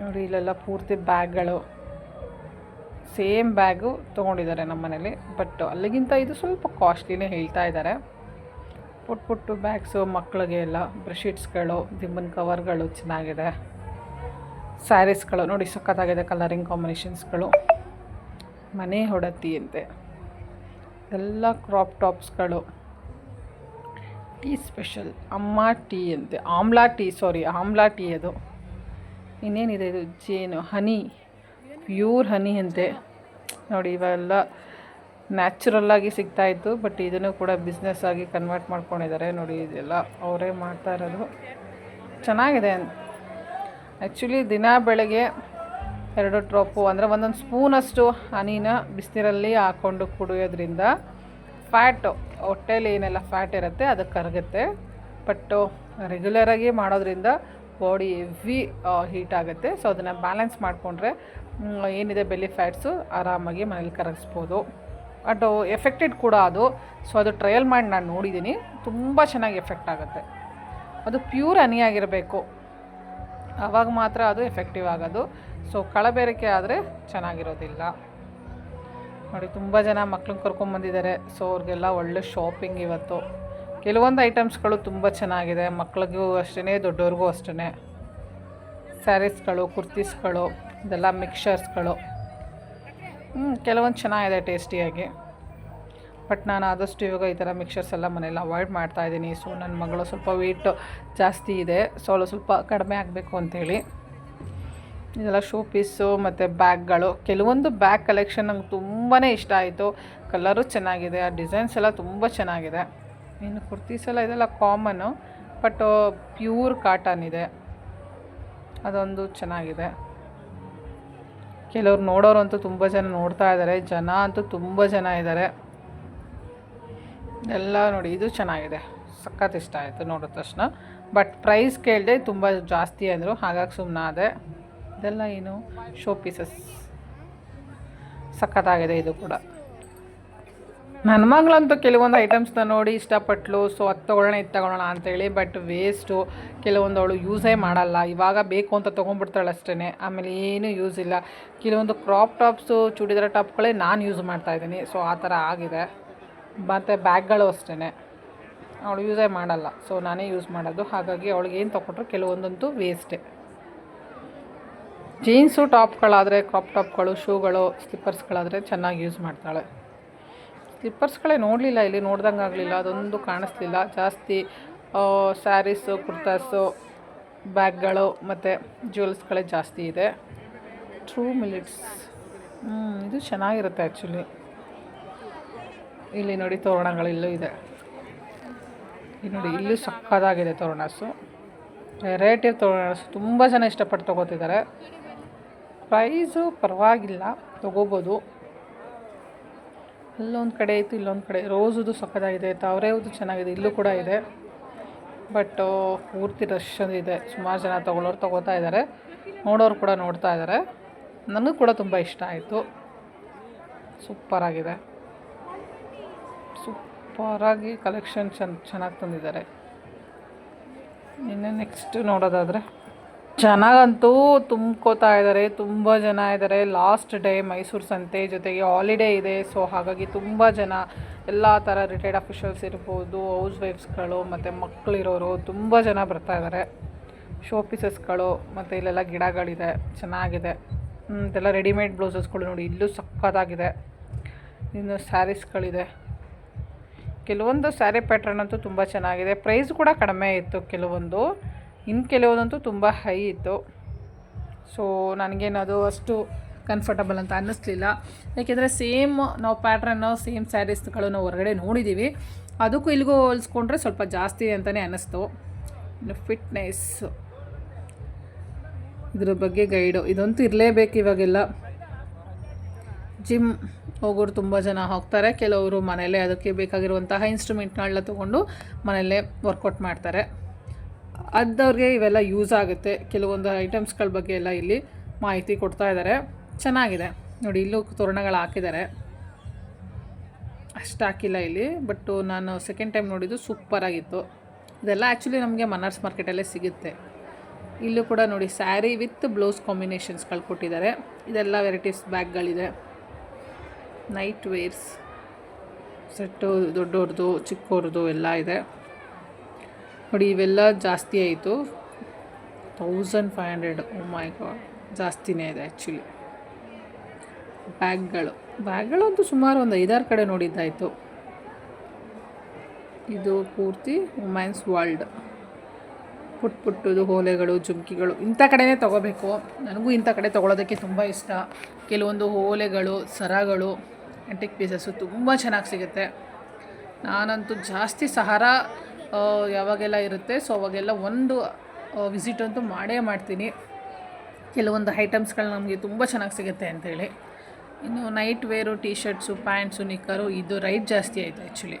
ನೋಡಿ, ಇಲ್ಲೆಲ್ಲ ಪೂರ್ತಿ ಬ್ಯಾಗ್ಗಳು. ಸೇಮ್ ಬ್ಯಾಗು ತೊಗೊಂಡಿದ್ದಾರೆ ನಮ್ಮ ಮನೇಲಿ ಬಟ್ ಅಲ್ಲಿಗಿಂತ ಇದು ಸ್ವಲ್ಪ ಕಾಸ್ಟ್ಲಿನೇ ಹೇಳ್ತಾ ಇದ್ದಾರೆ. ಪುಟ್ ಪುಟ್ಟು ಬ್ಯಾಗ್ಸು ಮಕ್ಕಳಿಗೆ ಎಲ್ಲ ಬ್ರೆಡ್ಶೀಟ್ಸ್ಗಳು ದಿಂಬನ್ ಕವರ್ಗಳು ಚೆನ್ನಾಗಿದೆ. ಸ್ಯಾರೀಸ್ಗಳು, ನೋಡಿ, ಸಖತ್ತಾಗಿದೆ ಕಲರಿಂಗ್ ಕಾಂಬಿನೇಷನ್ಸ್ಗಳು. ಮನೆ ಹೊಡತಿ ಅಂತೆ. ಎಲ್ಲ ಕ್ರಾಪ್ ಟಾಪ್ಸ್ಗಳು ಟೀ ಸ್ಪೆಷಲ್ ಅಮ್ಮ ಟೀ ಅಂತೆ. Amla tea sorry amla tea ಅದು. ಇನ್ನೇನಿದೆ ಇದು? ಜೇನು, ಹನಿ. ಪ್ಯೂರ್ ಹನಿ ಅಂತೆ. ನೋಡಿ, ಇವೆಲ್ಲ ನ್ಯಾಚುರಲ್ಲಾಗಿ ಸಿಗ್ತಾಯಿತ್ತು ಬಟ್ ಇದನ್ನು ಕೂಡ ಬಿಸ್ನೆಸ್ ಆಗಿ ಕನ್ವರ್ಟ್ ಮಾಡ್ಕೊಂಡಿದ್ದಾರೆ. ನೋಡಿ, ಇದೆಲ್ಲ ಅವರೇ ಮಾಡ್ತಾ ಇರೋದು. ಚೆನ್ನಾಗಿದೆ. ಆ್ಯಕ್ಚುಲಿ ದಿನ ಬೆಳಗ್ಗೆ ಎರಡು ಡ್ರಾಪು ಅಂದರೆ ಒಂದೊಂದು ಸ್ಪೂನಷ್ಟು ಹನಿನ ಬಿಸಿನೀರಲ್ಲಿ ಹಾಕ್ಕೊಂಡು ಕುಡಿಯೋದ್ರಿಂದ ಫ್ಯಾಟು ಹೊಟ್ಟೆಯಲ್ಲಿ ಏನೆಲ್ಲ ಫ್ಯಾಟ್ ಇರುತ್ತೆ ಅದು ಕರಗುತ್ತೆ. ಬಟ್ಟು ರೆಗ್ಯುಲರಾಗಿ ಮಾಡೋದ್ರಿಂದ ಬಾಡಿ ಹೆವಿ ಹೀಟ್ ಆಗುತ್ತೆ. ಸೊ ಅದನ್ನು ಬ್ಯಾಲೆನ್ಸ್ ಮಾಡಿಕೊಂಡ್ರೆ ಏನಿದೆ ಬೆಲ್ಲಿ ಫ್ಯಾಟ್ಸು ಆರಾಮಾಗಿ ಮನೇಲಿ ಕರಗಿಸ್ಬೋದು. ಬಟ್ ಎಫೆಕ್ಟೆಡ್ ಕೂಡ ಅದು. ಸೊ ಅದು ಟ್ರಯಲ್ ಮಾಡಿ ನಾನು ನೋಡಿದ್ದೀನಿ ತುಂಬ ಚೆನ್ನಾಗಿ ಎಫೆಕ್ಟ್ ಆಗುತ್ತೆ. ಅದು ಪ್ಯೂರ್ ಹನಿಯಾಗಿರಬೇಕು ಆವಾಗ ಮಾತ್ರ ಅದು ಎಫೆಕ್ಟಿವ್ ಆಗೋದು. ಸೊ ಕಳಬೇರಿಕೆ ಆದರೆ ಚೆನ್ನಾಗಿರೋದಿಲ್ಲ. ನೋಡಿ, ತುಂಬ ಜನ ಮಕ್ಳನ್ನ ಕರ್ಕೊಂಬಂದಿದ್ದಾರೆ ಸೊ ಅವ್ರಿಗೆಲ್ಲ ಒಳ್ಳೆ ಶಾಪಿಂಗ್ ಇವತ್ತು. ಕೆಲವೊಂದು ಐಟಮ್ಸ್ಗಳು ತುಂಬ ಚೆನ್ನಾಗಿದೆ. ಮಕ್ಳಿಗೂ ಅಷ್ಟೇ ದೊಡ್ಡವ್ರಿಗೂ ಅಷ್ಟೇ ಸ್ಯಾರೀಸ್ಗಳು ಕುರ್ತೀಸ್ಗಳು ಇದೆಲ್ಲ ಮಿಕ್ಸರ್ಸ್ಗಳು ಹ್ಞೂ ಕೆಲವೊಂದು ಚೆನ್ನಾಗಿದೆ ಟೇಸ್ಟಿಯಾಗಿ ಬಟ್ ನಾನು ಆದಷ್ಟು ಇವಾಗ ಈ ಥರ ಮಿಕ್ಸರ್ಸ್ ಎಲ್ಲ ಮನೇಲಿ ಅವಾಯ್ಡ್ ಮಾಡ್ತಾ ಇದ್ದೀನಿ. ಸೊ ನನ್ನ ಮಗಳು ಸ್ವಲ್ಪ ವೆಯ್ಟ್ ಜಾಸ್ತಿ ಇದೆ. ಸೊ ಅವಳು ಸ್ವಲ್ಪ ಕಡಿಮೆ ಆಗಬೇಕು ಅಂಥೇಳಿ. ಇದೆಲ್ಲ ಶೂ ಪೀಸು ಮತ್ತು ಬ್ಯಾಗ್ಗಳು ಕೆಲವೊಂದು ಬ್ಯಾಗ್ ಕಲೆಕ್ಷನ್ ನಂಗೆ ತುಂಬಾ ಇಷ್ಟ ಆಯಿತು. ಕಲರು ಚೆನ್ನಾಗಿದೆ. ಆ ಡಿಸೈನ್ಸ್ ಎಲ್ಲ ತುಂಬ ಚೆನ್ನಾಗಿದೆ. ಇನ್ನು ಕುರ್ತೀಸ್ ಎಲ್ಲ ಇದೆಲ್ಲ ಕಾಮನ್ನು ಬಟ್ ಪ್ಯೂರ್ ಕಾಟನ್ ಇದೆ. ಅದೊಂದು ಚೆನ್ನಾಗಿದೆ. ಕೆಲವ್ರು ನೋಡೋರಂತೂ ತುಂಬ ಜನ ನೋಡ್ತಾ ಇದ್ದಾರೆ ಜನ ಅಂತೂ ತುಂಬ ಜನ ಇದ್ದಾರೆ ಎಲ್ಲ ನೋಡಿ, ಇದು ಚೆನ್ನಾಗಿದೆ. ಸಖತ್ ಇಷ್ಟ ಆಯಿತು ನೋಡಿದ ತಕ್ಷಣ. ಬಟ್ ಪ್ರೈಸ್ ಕೇಳಿದೆ ತುಂಬ ಜಾಸ್ತಿ ಅಂದರು. ಹಾಗಾಗಿ ಸುಮ್ಮನಾದೆ ಇದೆಲ್ಲ ಏನು? ಶೋ ಪೀಸಸ್ ಸಖತ್ತಾಗಿದೆ ಇದು ಕೂಡ. ನನ್ನ ಮಗಳಂತೂ ಕೆಲವೊಂದು ಐಟಮ್ಸ್ನ ನೋಡಿ ಇಷ್ಟಪಟ್ಲು. ಸೊ ಅದು ತೊಗೊಳ್ಳೋಣ, ಇದು ತಗೊಳ್ಳೋಣ ಅಂತೇಳಿ. ಬಟ್ ವೇಸ್ಟು ಕೆಲವೊಂದು ಅವಳು ಯೂಸೇ ಮಾಡಲ್ಲ. ಇವಾಗ ಬೇಕು ಅಂತ ತೊಗೊಂಡ್ಬಿಡ್ತಾಳೆ ಅಷ್ಟೇ ಆಮೇಲೆ ಏನೂ ಯೂಸ್ ಇಲ್ಲ. ಕೆಲವೊಂದು ಕ್ರಾಪ್ ಟಾಪ್ಸು ಚೂಡಿದಾರ ಟಾಪ್ಗಳೇ ನಾನು ಯೂಸ್ ಮಾಡ್ತಾಯಿದ್ದೀನಿ ಸೊ ಆ ಥರ ಆಗಿದೆ. ಮತ್ತು ಬ್ಯಾಗ್ಗಳು ಅಷ್ಟೇ ಅವಳು ಯೂಸೇ ಮಾಡಲ್ಲ. ಸೊ ನಾನೇ ಯೂಸ್ ಮಾಡೋದು. ಹಾಗಾಗಿ ಅವಳಿಗೆ ಏನು ತೊಗೊಂಡ್ರು ಕೆಲವೊಂದಂತೂ ವೇಸ್ಟೇ ಜೀನ್ಸು ಟಾಪ್ಗಳಾದರೆ ಕ್ರಾಪ್ ಟಾಪ್ಗಳು ಶೂಗಳು ಸ್ಲಿಪ್ಪರ್ಸ್ಗಳಾದರೆ ಚೆನ್ನಾಗಿ ಯೂಸ್ ಮಾಡ್ತಾಳೆ. ಸ್ಲಿಪ್ಪರ್ಸ್ಗಳೇ ನೋಡಲಿಲ್ಲ ಇಲ್ಲಿ, ನೋಡ್ದಂಗೆ ಆಗಲಿಲ್ಲ. ಅದೊಂದು ಕಾಣಿಸ್ಲಿಲ್ಲ. ಜಾಸ್ತಿ ಸ್ಯಾರೀಸು ಕುರ್ತಾಸು ಬ್ಯಾಗ್ಗಳು ಮತ್ತು ಜ್ಯುವೆಲ್ಸ್ಗಳೇ ಜಾಸ್ತಿ ಇದೆ. ಟ್ರೂ ಮಿಲಿಟ್ಸ್ ಇದು ಚೆನ್ನಾಗಿರುತ್ತೆ ಆ್ಯಕ್ಚುಲಿ ಇಲ್ಲಿ ನೋಡಿ ತೋರಣಗಳಿಲ್ಲೂ ಇದೆ. ಇಲ್ಲಿ ನೋಡಿ ಇಲ್ಲೂ ಸಕ್ಕದಾಗಿದೆ ತೋರಣಸು. ವೆರೈಟಿ ತೋರಣಸು ತುಂಬ ಜನ ಇಷ್ಟಪಟ್ಟು ತೊಗೋತಿದ್ದಾರೆ. ಪ್ರೈಸು ಪರವಾಗಿಲ್ಲ, ತೊಗೋಬೋದು. ಅಲ್ಲೊಂದು ಕಡೆ ಇತ್ತು, ಇಲ್ಲೊಂದು ಕಡೆ. ರೋಸುದು ಸಕ್ಕತ್ತಾಗಿದೆ ತಾವರೆದು ಚೆನ್ನಾಗಿದೆ, ಇಲ್ಲೂ ಕೂಡ ಇದೆ. ಬಟ್ ಪೂರ್ತಿ ರಶ್ ಇದೆ. ಸುಮಾರು ಜನ ತೊಗೊಳೋರು ತೊಗೋತಾ ಇದ್ದಾರೆ. ನೋಡೋರು ಕೂಡ ನೋಡ್ತಾ ಇದ್ದಾರೆ. ನನಗೂ ಕೂಡ ತುಂಬ ಇಷ್ಟ ಆಯಿತು. ಸೂಪರಾಗಿದೆ ಸೂಪರಾಗಿ ಕಲೆಕ್ಷನ್ ಚೆನ್ನ ಚೆನ್ನಾಗಿ ತಂದಿದ್ದಾರೆ. ಇನ್ನು ನೆಕ್ಸ್ಟ್ ನೋಡೋದಾದರೆ, ಚೆನ್ನಾಗಂತೂ ತುಂಬ್ಕೋತಾ ಇದ್ದಾರೆ, ತುಂಬ ಜನ ಇದ್ದಾರೆ. ಲಾಸ್ಟ್ ಡೇ ಮೈಸೂರು ಸಂತೆ ಜೊತೆಗೆ ಹಾಲಿಡೇ ಇದೆ ಸೊ ಹಾಗಾಗಿ ತುಂಬ ಜನ, ಎಲ್ಲ ಥರ ರಿಟೈರ್ಡ್ ಅಫಿಷಿಯಲ್ಸ್ ಇರ್ಬೋದು ಹೌಸ್ ವೈಫ್ಸ್ಗಳು ಮತ್ತು ಮಕ್ಕಳಿರೋರು ತುಂಬ ಜನ ಬರ್ತಾ ಇದ್ದಾರೆ. ಶೋ ಪೀಸಸ್ಗಳು ಮತ್ತು ಇಲ್ಲೆಲ್ಲ ಗಿಡಗಳಿದೆ, ಚೆನ್ನಾಗಿದೆ. ಇದೆಲ್ಲ ರೆಡಿಮೇಡ್ ಬ್ಲೌಸಸ್ಗಳು ನೋಡಿ, ಇಲ್ಲೂ ಸಕ್ಕತ್ತಾಗಿದೆ ಇನ್ನು ಸ್ಯಾರೀಸ್ಗಳಿದೆ ಕೆಲವೊಂದು ಸ್ಯಾರಿ ಪ್ಯಾಟ್ರನ್ ಅಂತೂ ತುಂಬ ಚೆನ್ನಾಗಿದೆ. ಪ್ರೈಸ್ ಕೂಡ ಕಡಿಮೆ ಇತ್ತು ಕೆಲವೊಂದು. ಇನ್ನು ಕೆಲವೊಂದಂತೂ ತುಂಬ ಹೈ ಇತ್ತು. ಸೊ ನನಗೇನದು ಅಷ್ಟು ಕಂಫರ್ಟಬಲ್ ಅಂತ ಅನ್ನಿಸ್ಲಿಲ್ಲ. ಯಾಕೆಂದರೆ ಸೇಮ್ ನಾವು ಪ್ಯಾಟ್ರನ್ನು ಸೇಮ್ ಸ್ಯಾರೀಸ್ಗಳು ನಾವು ಹೊರಗಡೆ ನೋಡಿದ್ದೀವಿ ಅದಕ್ಕೂ ಇಲ್ಲಿಗೂ ಹೋಲಿಸ್ಕೊಂಡ್ರೆ ಸ್ವಲ್ಪ ಜಾಸ್ತಿ ಅಂತಲೇ ಅನ್ನಿಸ್ತು. ಇನ್ನು ಫಿಟ್ನೆಸ್ ಇದ್ರ ಬಗ್ಗೆ ಗೈಡು ಇದಂತೂ ಇರಲೇಬೇಕು ಇವಾಗೆಲ್ಲ. ಜಿಮ್ ಹೋಗೋರು ತುಂಬ ಜನ ಹೋಗ್ತಾರೆ. ಕೆಲವರು ಮನೆಯಲ್ಲೇ ಅದಕ್ಕೆ ಬೇಕಾಗಿರುವಂತಹ ಇನ್ಸ್ಟ್ರೂಮೆಂಟ್ಗಳನ್ನ ತೊಗೊಂಡು ಮನೆಯಲ್ಲೇ ವರ್ಕೌಟ್ ಮಾಡ್ತಾರೆ. ಅದವ್ರಿಗೆ ಇವೆಲ್ಲ ಯೂಸ್ ಆಗುತ್ತೆ. ಕೆಲವೊಂದು ಐಟಮ್ಸ್ಗಳ ಬಗ್ಗೆ ಎಲ್ಲ ಇಲ್ಲಿ ಮಾಹಿತಿ ಕೊಡ್ತಾ ಇದ್ದಾರೆ ಚೆನ್ನಾಗಿದೆ. ನೋಡಿ, ಇಲ್ಲೂ ತೋರಣಗಳು ಹಾಕಿದ್ದಾರೆ ಅಷ್ಟು ಹಾಕಿಲ್ಲ ಇಲ್ಲಿ ಬಟ್ಟು ನಾನು ಸೆಕೆಂಡ್ ಟೈಮ್ ನೋಡಿದ್ದು ಸೂಪರಾಗಿತ್ತು ಇದೆಲ್ಲ ಆ್ಯಕ್ಚುಲಿ ನಮಗೆ ಮನರ್ಸ್ ಮಾರ್ಕೆಟಲ್ಲೇ ಸಿಗುತ್ತೆ. ಇಲ್ಲೂ ಕೂಡ ನೋಡಿ ಸ್ಯಾರಿ ವಿತ್ ಬ್ಲೌಸ್ ಕಾಂಬಿನೇಷನ್ಸ್ಗಳು ಕೊಟ್ಟಿದ್ದಾರೆ ಇದೆಲ್ಲ ವೆರೈಟೀಸ್ ಬ್ಯಾಗ್ಗಳಿದೆ ನೈಟ್ ವೇರ್ಸ್ ಸೆಟ್ಟು ದೊಡ್ಡವ್ರದ್ದು ಚಿಕ್ಕವ್ರದ್ದು ಎಲ್ಲ ಇದೆ. ನೋಡಿ, ಇವೆಲ್ಲ ಜಾಸ್ತಿ ಆಯಿತು. Thousand five hundred my god ಜಾಸ್ತಿನೇ ಇದೆ ಆ್ಯಕ್ಚುಲಿ ಬ್ಯಾಗ್ಗಳು. ಬ್ಯಾಗ್ಗಳಂತೂ ಸುಮಾರು ಒಂದು ಐದಾರು ಕಡೆ ನೋಡಿದ್ದಾಯಿತು. ಇದು ಪೂರ್ತಿ ವುಮೆನ್ಸ್ ವರ್ಲ್ಡ್ ಪುಟ್ ಪುಟ್ಟದು ಓಲೆಗಳು ಜುಮ್ಕಿಗಳು. ಇಂಥ ಕಡೆನೇ ತೊಗೋಬೇಕು. ನನಗೂ ಇಂಥ ಕಡೆ ತೊಗೊಳೋದಕ್ಕೆ ತುಂಬ ಇಷ್ಟ. ಕೆಲವೊಂದು ಓಲೆಗಳು ಸರಗಳು. ಆ್ಯಂಟಿಕ್ ಪೀಸಸ್ಸು ತುಂಬ ಚೆನ್ನಾಗಿ ಸಿಗುತ್ತೆ. ನಾನಂತೂ ಜಾಸ್ತಿ ಸಹಾರ ಯಾವಾಗೆಲ್ಲ ಇರುತ್ತೆ ಸೊ ಅವಾಗೆಲ್ಲ ಒಂದು ವಿಸಿಟ್ ಅಂತೂ ಮಾಡೇ ಮಾಡ್ತೀನಿ. ಕೆಲವೊಂದು ಐಟಮ್ಸ್ಗಳು ನಮಗೆ ತುಂಬ ಚೆನ್ನಾಗಿ ಸಿಗುತ್ತೆ ಅಂಥೇಳಿ ಇನ್ನು night wear T shirts pants knickers ಇದು ರೈಟ್ ಜಾಸ್ತಿ ಆಯಿತು ಆ್ಯಕ್ಚುಲಿ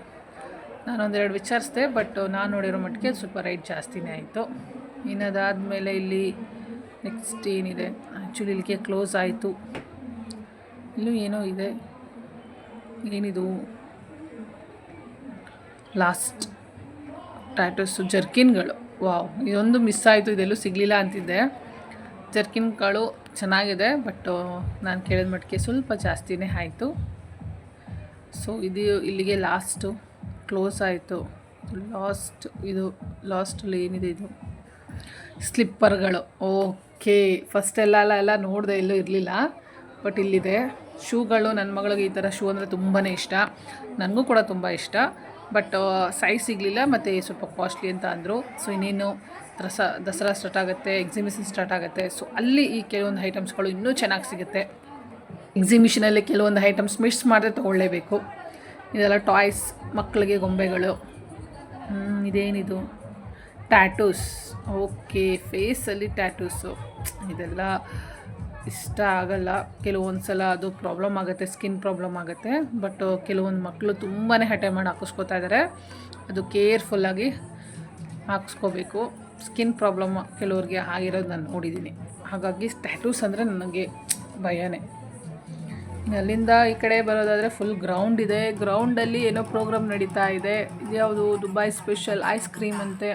ನಾನೊಂದೆರಡು ವಿಚಾರಿಸಿದೆ ಬಟ್ ನಾನು ನೋಡಿರೋ ಮಟ್ಟಿಗೆ ಸ್ವಲ್ಪ ರೈಟ್ ಜಾಸ್ತಿನೇ ಆಯಿತು. ಅದಾದಮೇಲೆ ಇಲ್ಲಿ ನೆಕ್ಸ್ಟ್ ಏನಿದೆ? ಆ್ಯಕ್ಚುಲಿ ಇಲ್ಲಿಗೆ ಕ್ಲೋಸ್ ಆಯಿತು. ಇಲ್ಲೂ ಏನೋ ಇದೆ. ಏನಿದು? ಲಾಸ್ಟ್ ಟ್ಯಾಟೋಸು, ಜರ್ಕಿನ್ಗಳು. ವಾವ್, ಇದೊಂದು ಮಿಸ್ ಆಯಿತು, ಇದೆಲ್ಲೂ ಸಿಗಲಿಲ್ಲ ಅಂತಿದ್ದೆ. ಜರ್ಕಿನ್ಗಳು ಚೆನ್ನಾಗಿದೆ, ಬಟ್ ನಾನು ಕೇಳಿದ ಮಟ್ಟಿಗೆ ಸ್ವಲ್ಪ ಜಾಸ್ತಿನೇ ಆಯಿತು. ಸೊ, ಇದು ಇಲ್ಲಿಗೆ ಲಾಸ್ಟು, ಕ್ಲೋಸ್ ಆಯಿತು. ಲಾಸ್ಟ್, ಇದು, ಲಾಸ್ಟಲ್ಲಿ ಏನಿದೆ ಇದು? ಸ್ಲಿಪ್ಪರ್ಗಳು. ಓಕೆ, ಫಸ್ಟ್ ಎಲ್ಲ ಎಲ್ಲ ನೋಡಿದೆ ಎಲ್ಲೂ ಇರಲಿಲ್ಲ, ಬಟ್ ಇಲ್ಲಿದೆ. ಶೂಗಳು ನನ್ನ ಮಗಳಿಗೆ ಈ ಥರ ಶೂ ಅಂದರೆ ತುಂಬಾ ಇಷ್ಟ. ನನಗೂ ಕೂಡ ತುಂಬ ಇಷ್ಟ. ಬಟ್ ಸೈಜ್ ಸಿಗಲಿಲ್ಲ, ಮತ್ತು ಸ್ವಲ್ಪ ಕಾಸ್ಟ್ಲಿ ಅಂತ ಅಂದರು. ಸೊ ಇನ್ನೇನು ದಸ ದಸರಾ ಸ್ಟಾರ್ಟ್ ಆಗುತ್ತೆ ಎಕ್ಸಿಬಿಷನ್ ಸ್ಟಾರ್ಟ್ ಆಗುತ್ತೆ. ಸೊ ಅಲ್ಲಿ ಈ ಕೆಲವೊಂದು ಐಟಮ್ಸ್ಗಳು ಇನ್ನೂ ಚೆನ್ನಾಗಿ ಸಿಗುತ್ತೆ. ಎಕ್ಸಿಬಿಷನಲ್ಲಿ ಕೆಲವೊಂದು ಐಟಮ್ಸ್ ಮಿಸ್ ಮಾಡದೆ ತೊಗೊಳ್ಳೇಬೇಕು. ಇದೆಲ್ಲ ಟಾಯ್ಸ್ ಮಕ್ಕಳಿಗೆ ಗೊಂಬೆಗಳು. ಇದೇನಿದು? ಟ್ಯಾಟೂಸ್ ಓಕೆ ಫೇಸಲ್ಲಿ ಟ್ಯಾಟೂಸು ಇದೆಲ್ಲ ಇಷ್ಟ ಆಗಲ್ಲ. ಕೆಲವೊಂದು ಸಲ ಅದು ಪ್ರಾಬ್ಲಮ್ ಆಗುತ್ತೆ ಸ್ಕಿನ್ ಪ್ರಾಬ್ಲಮ್ ಆಗುತ್ತೆ. ಬಟ್ ಕೆಲವೊಂದು ಮಕ್ಕಳು ತುಂಬಾ ಹಠೆ ಮಾಡಿ ಹಾಕಿಸ್ಕೊತಾ ಇದ್ದಾರೆ ಅದು ಕೇರ್ಫುಲ್ಲಾಗಿ ಹಾಕ್ಸ್ಕೋಬೇಕು. ಸ್ಕಿನ್ ಪ್ರಾಬ್ಲಮ್ ಕೆಲವ್ರಿಗೆ ಆಗಿರೋದು ನಾನು ನೋಡಿದ್ದೀನಿ ಹಾಗಾಗಿ ಟ್ಯಾಟೂಸ್ ಅಂದರೆ ನನಗೆ ಭಯನೇ. ಅಲ್ಲಿಂದ ಈ ಕಡೆ ಬರೋದಾದರೆ ಫುಲ್ ಗ್ರೌಂಡ್ ಇದೆ. ಗ್ರೌಂಡಲ್ಲಿ ಏನೋ ಪ್ರೋಗ್ರಾಮ್ ನಡೀತಾ ಇದೆ. ಇದ್ಯಾವುದು ದುಬೈ ಸ್ಪೆಷಲ್ ಐಸ್ ಕ್ರೀಮ್ ಅಂತೆ.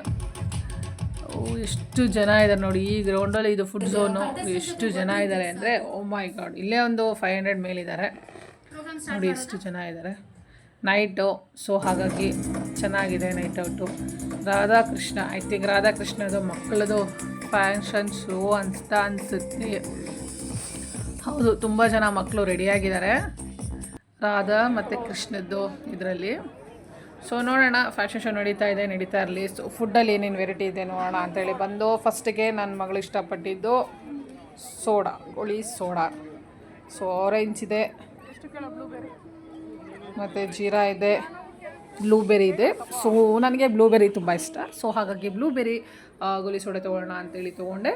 ಎಷ್ಟು ಜನ ಇದ್ದಾರೆ ನೋಡಿ, ಈ ಗ್ರೌಂಡಲ್ಲಿ ಇದು ಫುಡ್ ಝೋನು ಎಷ್ಟು ಜನ ಇದ್ದಾರೆ ಅಂದರೆ ಓ ಮೈ ಗಾಡ್ ಇಲ್ಲೇ ಒಂದು ಫೈವ್ ಹಂಡ್ರೆಡ್ ಮೇಲಿದ್ದಾರೆ. ನೋಡಿ ಎಷ್ಟು ಜನ ಇದ್ದಾರೆ ನೈಟು ಸೊ ಹಾಗಾಗಿ ಚೆನ್ನಾಗಿದೆ night out Radhakrishna I think ರಾಧಾಕೃಷ್ಣದು ಮಕ್ಕಳದು ಫ್ಯಾಂಕ್ಷನ್ ಶೋ ಅಂತ ಅನಿಸುತ್ತೆ. ಹೌದು, ತುಂಬ ಜನ ಮಕ್ಕಳು ರೆಡಿಯಾಗಿದ್ದಾರೆ ರಾಧಾ ಮತ್ತು ಕೃಷ್ಣದ್ದು ಇದರಲ್ಲಿ. ಸೊ ನೋಡೋಣ. ಫ್ಯಾಷನ್ ಶೋ ನಡೀತಾ ಇದೆ, ನಡೀತಾ ಇರಲಿ. ಸೊ ಫುಡ್ಡಲ್ಲಿ ಏನೇನು ವೆರೈಟಿ ಇದೆ ನೋಡೋಣ ಅಂತೇಳಿ ಬಂದು ಫಸ್ಟಿಗೆ ನನ್ನ ಮಗಳು ಇಷ್ಟಪಟ್ಟಿದ್ದು ಸೋಡಾ ಗೋಳಿ ಸೋಡಾ. ಸೊ ಆರೆಂಜ್ ಇದೆ. ಮತ್ತು ಜೀರಾ ಇದೆ. ಬ್ಲೂಬೆರಿ ಇದೆ. ಸೊ ನನಗೆ ಬ್ಲೂಬೆರಿ ತುಂಬ ಇಷ್ಟ. ಸೊ ಹಾಗಾಗಿ ಬ್ಲೂಬೆರಿ ಗೋಲಿ ಸೋಡಾ ತೊಗೊಳ್ಳೋಣ ಅಂತೇಳಿ ತೊಗೊಂಡೆ.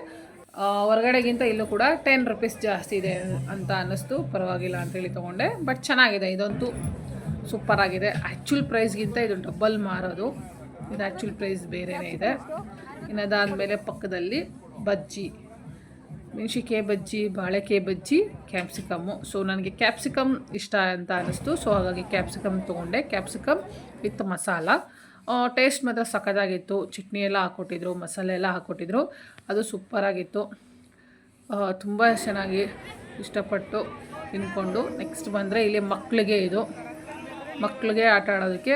ಹೊರಗಡೆಗಿಂತ ಇಲ್ಲೂ ಕೂಡ ಟೆನ್ ರುಪೀಸ್ ಜಾಸ್ತಿ ಇದೆ ಅಂತ ಅನ್ನಿಸ್ತು. ಪರವಾಗಿಲ್ಲ ಅಂತೇಳಿ ತೊಗೊಂಡೆ. ಬಟ್ ಚೆನ್ನಾಗಿದೆ, ಇದಂತೂ. ಸೂಪರ್ ಆಗಿದೆ. ಆ್ಯಕ್ಚುಲ್ ಪ್ರೈಸ್ಗಿಂತ ಇದು ಡಬಲ್ ಮಾರೋದು. ಇದು ಆ್ಯಕ್ಚುಲ್ ಪ್ರೈಸ್ ಬೇರೆಯೇ ಇದೆ. ಅದಾದಮೇಲೆ ಪಕ್ಕದಲ್ಲಿ ಬಜ್ಜಿ. ಮೆಣಸಿಕಾಯಿ ಬಜ್ಜಿ, ಬಾಳೆಕಾಯಿ ಬಜ್ಜಿ ಕ್ಯಾಪ್ಸಿಕಮ್ಮು ಸೊ ನನಗೆ ಕ್ಯಾಪ್ಸಿಕಮ್ ಇಷ್ಟ ಅಂತ ಅನ್ನಿಸ್ತು ಸೊ ಹಾಗಾಗಿ ಕ್ಯಾಪ್ಸಿಕಮ್ ತೊಗೊಂಡೆ. ಕ್ಯಾಪ್ಸಿಕಮ್ ವಿತ್ ಮಸಾಲ ಟೇಸ್ಟ್ ಮಾತ್ರ ಸಖತ್ತಾಗಿತ್ತು. ಚಟ್ನಿ ಎಲ್ಲ ಹಾಕ್ಕೊಟ್ಟಿದ್ರು ಮಸಾಲೆ ಎಲ್ಲ ಹಾಕ್ಕೊಟ್ಟಿದ್ರು ಅದು ಸೂಪರಾಗಿತ್ತು ತುಂಬ ಚೆನ್ನಾಗಿ ಇಷ್ಟಪಟ್ಟು ತಿನ್ಕೊಂಡು. ನೆಕ್ಸ್ಟ್ ಬಂದರೆ ಇಲ್ಲಿ ಮಕ್ಕಳಿಗೆ ಇದು. ಮಕ್ಕಳಿಗೆ ಆಟ ಆಡೋದಕ್ಕೆ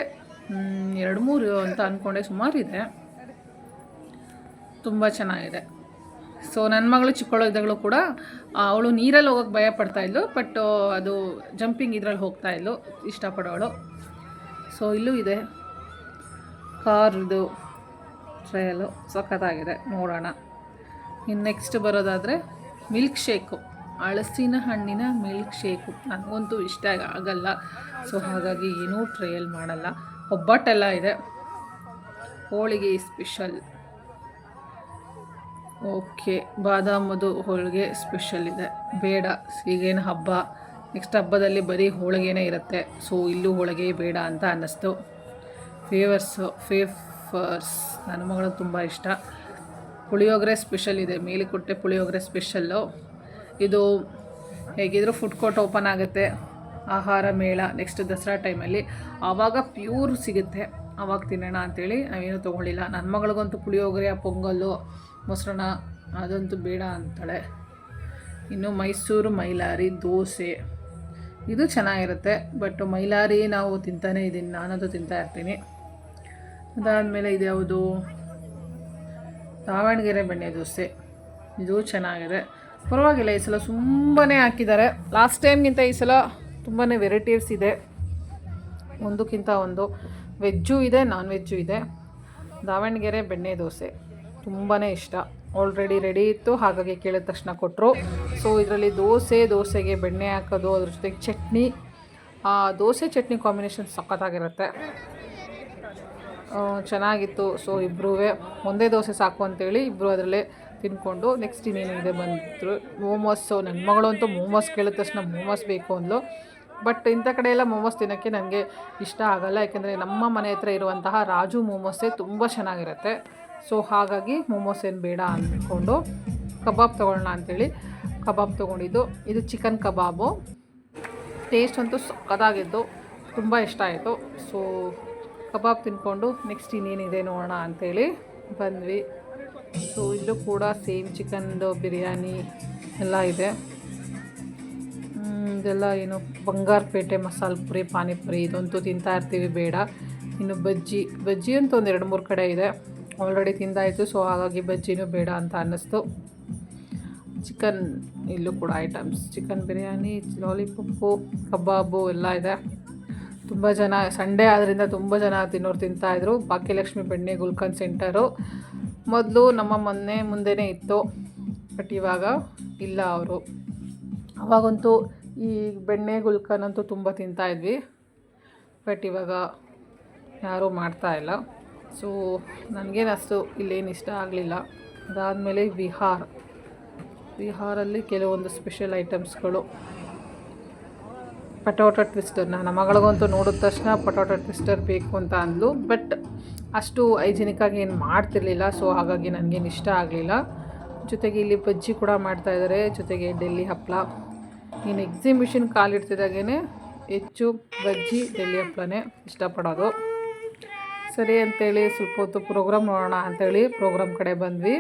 ಎರಡು ಮೂರು ಅಂತ ಅಂದ್ಕೊಂಡೆ ಸುಮಾರಿದೆ ತುಂಬ ಚೆನ್ನಾಗಿದೆ. ಸೊ ನನ್ನ ಮಗಳು ಚಿಕ್ಕವಳಿದ್ದಾಗಲೂ ಕೂಡ, ಅವಳು ನೀರಲ್ಲಿ ಹೋಗೋಕ್ಕೆ ಭಯ ಪಡ್ತಾಯಿದ್ಲು ಬಟ್ ಅದು ಜಂಪಿಂಗ್ ಇದ್ರಲ್ಲಿ ಹೋಗ್ತಾ ಇದ್ಲು, ಇಷ್ಟಪಡೋಳು. ಸೊ ಇಲ್ಲೂ ಇದೆ. ಕಾರ್ದು ಟ್ರಯಲು ಸಖತ್ತಾಗಿದೆ, ನೋಡೋಣ. ಇನ್ನು ನೆಕ್ಸ್ಟ್ ಬರೋದಾದರೆ ಮಿಲ್ಕ್ ಶೇಕು ಹಳಸಿನ ಹಣ್ಣಿನ ಮಿಲ್ಕ್ ಶೇಕು ನನಗಂತೂ ಇಷ್ಟ ಆಗಲ್ಲ. ಸೊ ಹಾಗಾಗಿ ಏನೂ ಟ್ರಯಲ್ ಮಾಡಲ್ಲ. ಒಬ್ಬಟ್ಟೆಲ್ಲ ಇದೆ. ಹೋಳಿಗೆ ಸ್ಪೆಷಲ್ ಓಕೆ ಬಾದಾಮದು ಹೋಳಿಗೆ ಸ್ಪೆಷಲ್ ಇದೆ. ಬೇಡ, ಈಗೇನು ಹಬ್ಬ. ನೆಕ್ಸ್ಟ್ ಹಬ್ಬದಲ್ಲಿ ಬರೀ ಹೋಳಿಗೆನೇ ಇರುತ್ತೆ. ಸೊ ಇಲ್ಲೂ ಹೋಳಿಗೆ ಬೇಡ ಅಂತ ಅನ್ನಿಸ್ತು. ಫೇವರ್ಸು ಫೇಫರ್ಸ್ ನನ್ನ ಮಗಳಿಗೆ ತುಂಬ ಇಷ್ಟ. ಪುಳಿಯೋಗರೆ ಸ್ಪೆಷಲ್ ಇದೆ. ಮೇಲಿಕೊಟ್ಟೆ ಪುಳಿಯೋಗರೆ ಸ್ಪೆಷಲ್ಲು ಇದು ಹೇಗಿದ್ರೂ ಫುಡ್ ಕೋರ್ಟ್ ಓಪನ್ ಆಗುತ್ತೆ. ಆಹಾರ ಮೇಳ ನೆಕ್ಸ್ಟ್ ದಸರಾ ಟೈಮಲ್ಲಿ ಆವಾಗ ಪ್ಯೂರ್ ಸಿಗುತ್ತೆ. ಆವಾಗ ತಿನ್ನೋಣ ಅಂತೇಳಿ ನಾವೇನು ತೊಗೊಳ್ಳಿಲ್ಲ. ನನ್ನ ಮಗಳಿಗಂತೂ ಪುಳಿಯೋಗರೆ ಪೊಂಗಲ್ಲು ಮೊಸರನ್ನ ಅದಂತೂ ಬೇಡ ಅಂತಾಳೆ. ಇನ್ನು ಮೈಸೂರು ಮೈಲಾರಿ ದೋಸೆ. ಇದು ಚೆನ್ನಾಗಿರುತ್ತೆ ಬಟ್ ಮೈಲಾರಿ ನಾವು ತಿಂತಾನೇ ಇದ್ದೀನಿ ನಾನದು ತಿಂತಾ ಇರ್ತೀನಿ. ಅದಾದಮೇಲೆ ಇದ್ಯಾವುದು ದಾವಣಗೆರೆ ಬೆಣ್ಣೆ ದೋಸೆ. ಇದು ಚೆನ್ನಾಗಿದೆ. ಪರವಾಗಿಲ್ಲ, ಈ ಸಲ ತುಂಬಾ ಹಾಕಿದ್ದಾರೆ. ಲಾಸ್ಟ್ ಟೈಮ್ಗಿಂತ ಈ ಸಲ ತುಂಬಾ ವೆರೈಟೀಸ್ ಇದೆ. ಒಂದಕ್ಕಿಂತ ಒಂದು ವೆಜ್ಜು ಇದೆ ನಾನ್ ವೆಜ್ಜು ಇದೆ. ದಾವಣಗೆರೆ ಬೆಣ್ಣೆ ದೋಸೆ ತುಂಬಾ ಇಷ್ಟ. ಆಲ್ರೆಡಿ ರೆಡಿ ಇತ್ತು, ಹಾಗಾಗಿ ಕೇಳಿದ ತಕ್ಷಣ ಕೊಟ್ಟರು ಸೊ ಇದರಲ್ಲಿ ದೋಸೆ, ದೋಸೆಗೆ ಬೆಣ್ಣೆ ಹಾಕೋದು, ಅದ್ರ ಜೊತೆಗೆ ಚಟ್ನಿ. ದೋಸೆ, ಚಟ್ನಿ ಕಾಂಬಿನೇಷನ್ ಸಖತ್ತಾಗಿರುತ್ತೆ. ಚೆನ್ನಾಗಿತ್ತು. ಸೊ ಇಬ್ಬರೂ ಒಂದೇ ದೋಸೆ ಸಾಕು ಅಂತೇಳಿ ಇಬ್ಬರು ಅದರಲ್ಲೇ ತಿನ್ಕೊಂಡು ನೆಕ್ಸ್ಟ್ ಇನ್ನೇನಿದೆ ಬಂದರು. ಮೋಮೋಸು ನನ್ನ ಮಗಳು ಅಂತೂ ಮೋಮೋಸ್ ಕೇಳಿದ ತಕ್ಷಣ ಮೋಮೋಸ್ ಬೇಕು ಅಂದ್ಲು. ಬಟ್ ಇಂಥ ಕಡೆ ಎಲ್ಲ ಮೋಮೋಸ್ ತಿನ್ನೋಕ್ಕೆ ನನಗೆ ಇಷ್ಟ ಆಗಲ್ಲ. ಯಾಕೆಂದರೆ ನಮ್ಮ ಮನೆ ಹತ್ರ ಇರುವಂತಹ ರಾಜು ಮೋಮೋಸೇ ತುಂಬ ಚೆನ್ನಾಗಿರುತ್ತೆ. ಸೊ ಹಾಗಾಗಿ ಮೋಮೋಸ್ ಏನು ಬೇಡ ಅಂದ್ಕೊಂಡು ಕಬಾಬ್ ತೊಗೊಳ್ಳೋಣ ಅಂಥೇಳಿ ಕಬಾಬ್ ತೊಗೊಂಡಿದ್ದು. ಇದು ಚಿಕನ್ ಕಬಾಬು. ಟೇಸ್ಟ್ ಅಂತೂ ಸಕ್ಕದಾಗಿದ್ದು ತುಂಬ ಇಷ್ಟ ಆಯಿತು. ಸೊ ಕಬಾಬ್ ತಿನ್ಕೊಂಡು ನೆಕ್ಸ್ಟ್ ಇನ್ನೇನಿದೆ ನೋಡೋಣ ಅಂಥೇಳಿ ಬಂದ್ವಿ. ಸೊ ಇಲ್ಲೂ ಕೂಡ ಸೇಮ್ ಚಿಕನ್ದು ಬಿರಿಯಾನಿ ಎಲ್ಲ ಇದೆ. ಇದೆಲ್ಲ ಏನು ಬಂಗಾರಪೇಟೆ ಮಸಾಲೆ ಪುರಿ ಪಾನಿಪುರಿ ಇದಂತೂ ತಿಂತಾ ಇರ್ತೀವಿ, ಬೇಡ. ಇನ್ನು ಬಜ್ಜಿ ಬಜ್ಜಿ ಅಂತೂ ಒಂದು ಎರಡು ಮೂರು ಕಡೆ ಇದೆ. ಆಲ್ರೆಡಿ ತಿಂದಾಯಿತು ಸೊ ಹಾಗಾಗಿ ಬಜ್ಜಿನೂ ಬೇಡ ಅಂತ ಅನ್ನಿಸ್ತು. ಚಿಕನ್ ಇಲ್ಲೂ ಕೂಡ items chicken biryani lollipop kebab ಎಲ್ಲ ಇದೆ. ತುಂಬ ಜನ ಸಂಡೇ ಆದ್ದರಿಂದ ತುಂಬ ಜನ ತಿನ್ನೋರು ತಿಂತಾಯಿದ್ರು ಭಾಗ್ಯಲಕ್ಷ್ಮಿ ಬೆಣ್ಣೆ ಗುಲ್ಕನ್ ಸೆಂಟರು ಮೊದಲು ನಮ್ಮ ಮೊನ್ನೆ ಮುಂದೆನೇ ಇತ್ತು ಬಟ್ ಇವಾಗ ಇಲ್ಲ ಅವರು. ಅವಾಗಂತೂ ಈ ಬೆಣ್ಣೆ ಗುಲ್ಕನಂತೂ ತುಂಬ ತಿಂತಾಯಿದ್ವಿ ಬಟ್ ಇವಾಗ ಯಾರೂ ಮಾಡ್ತಾ ಇಲ್ಲ. ಸೊ ನನಗೇನು ಅಷ್ಟು ಇಲ್ಲೇನು ಇಷ್ಟ ಆಗಲಿಲ್ಲ. ಅದಾದಮೇಲೆ ವಿಹಾರ್. ವಿಹಾರಲ್ಲಿ ಕೆಲವೊಂದು ಸ್ಪೆಷಲ್ ಐಟಮ್ಸ್ಗಳು ಪಟೋಟ ಟ್ವಿಸ್ಟರ್ ನಾನು ಮಗಳಿಗಂತೂ ನೋಡಿದ ತಕ್ಷಣ ಪಟೋಟ ಟ್ವಿಸ್ಟರ್ ಬೇಕು ಅಂತ ಅಂದ್ಲು. ಬಟ್ ಅಷ್ಟು ಹೈಜಿನಿಕ್ಕಾಗಿ ಏನು ಮಾಡ್ತಿರ್ಲಿಲ್ಲ. ಸೊ ಹಾಗಾಗಿ ನನಗೇನು ಇಷ್ಟ ಆಗಲಿಲ್ಲ. ಜೊತೆಗೆ ಇಲ್ಲಿ ಬಜ್ಜಿ ಕೂಡ ಮಾಡ್ತಾಯಿದ್ದಾರೆ ಜೊತೆಗೆ ಡೆಲ್ಲಿ ಹಪ್ಪಳ ಇನ್ನು ಎಕ್ಸಿಬಿಷನ್ ಕಾಲಿಡ್ತಿದ್ದಾಗೇ ಹೆಚ್ಚು ಬಜ್ಜಿ ಡೆಲ್ಲಿ ಹಪ್ಪಳನೇ ಇಷ್ಟಪಡೋದು. ಸರಿ ಅಂತೇಳಿ ಸ್ವಲ್ಪ ಹೊತ್ತು ಪ್ರೋಗ್ರಾಮ್ ನೋಡೋಣ ಅಂಥೇಳಿ ಪ್ರೋಗ್ರಾಮ್ ಕಡೆ ಬಂದ್ವಿ.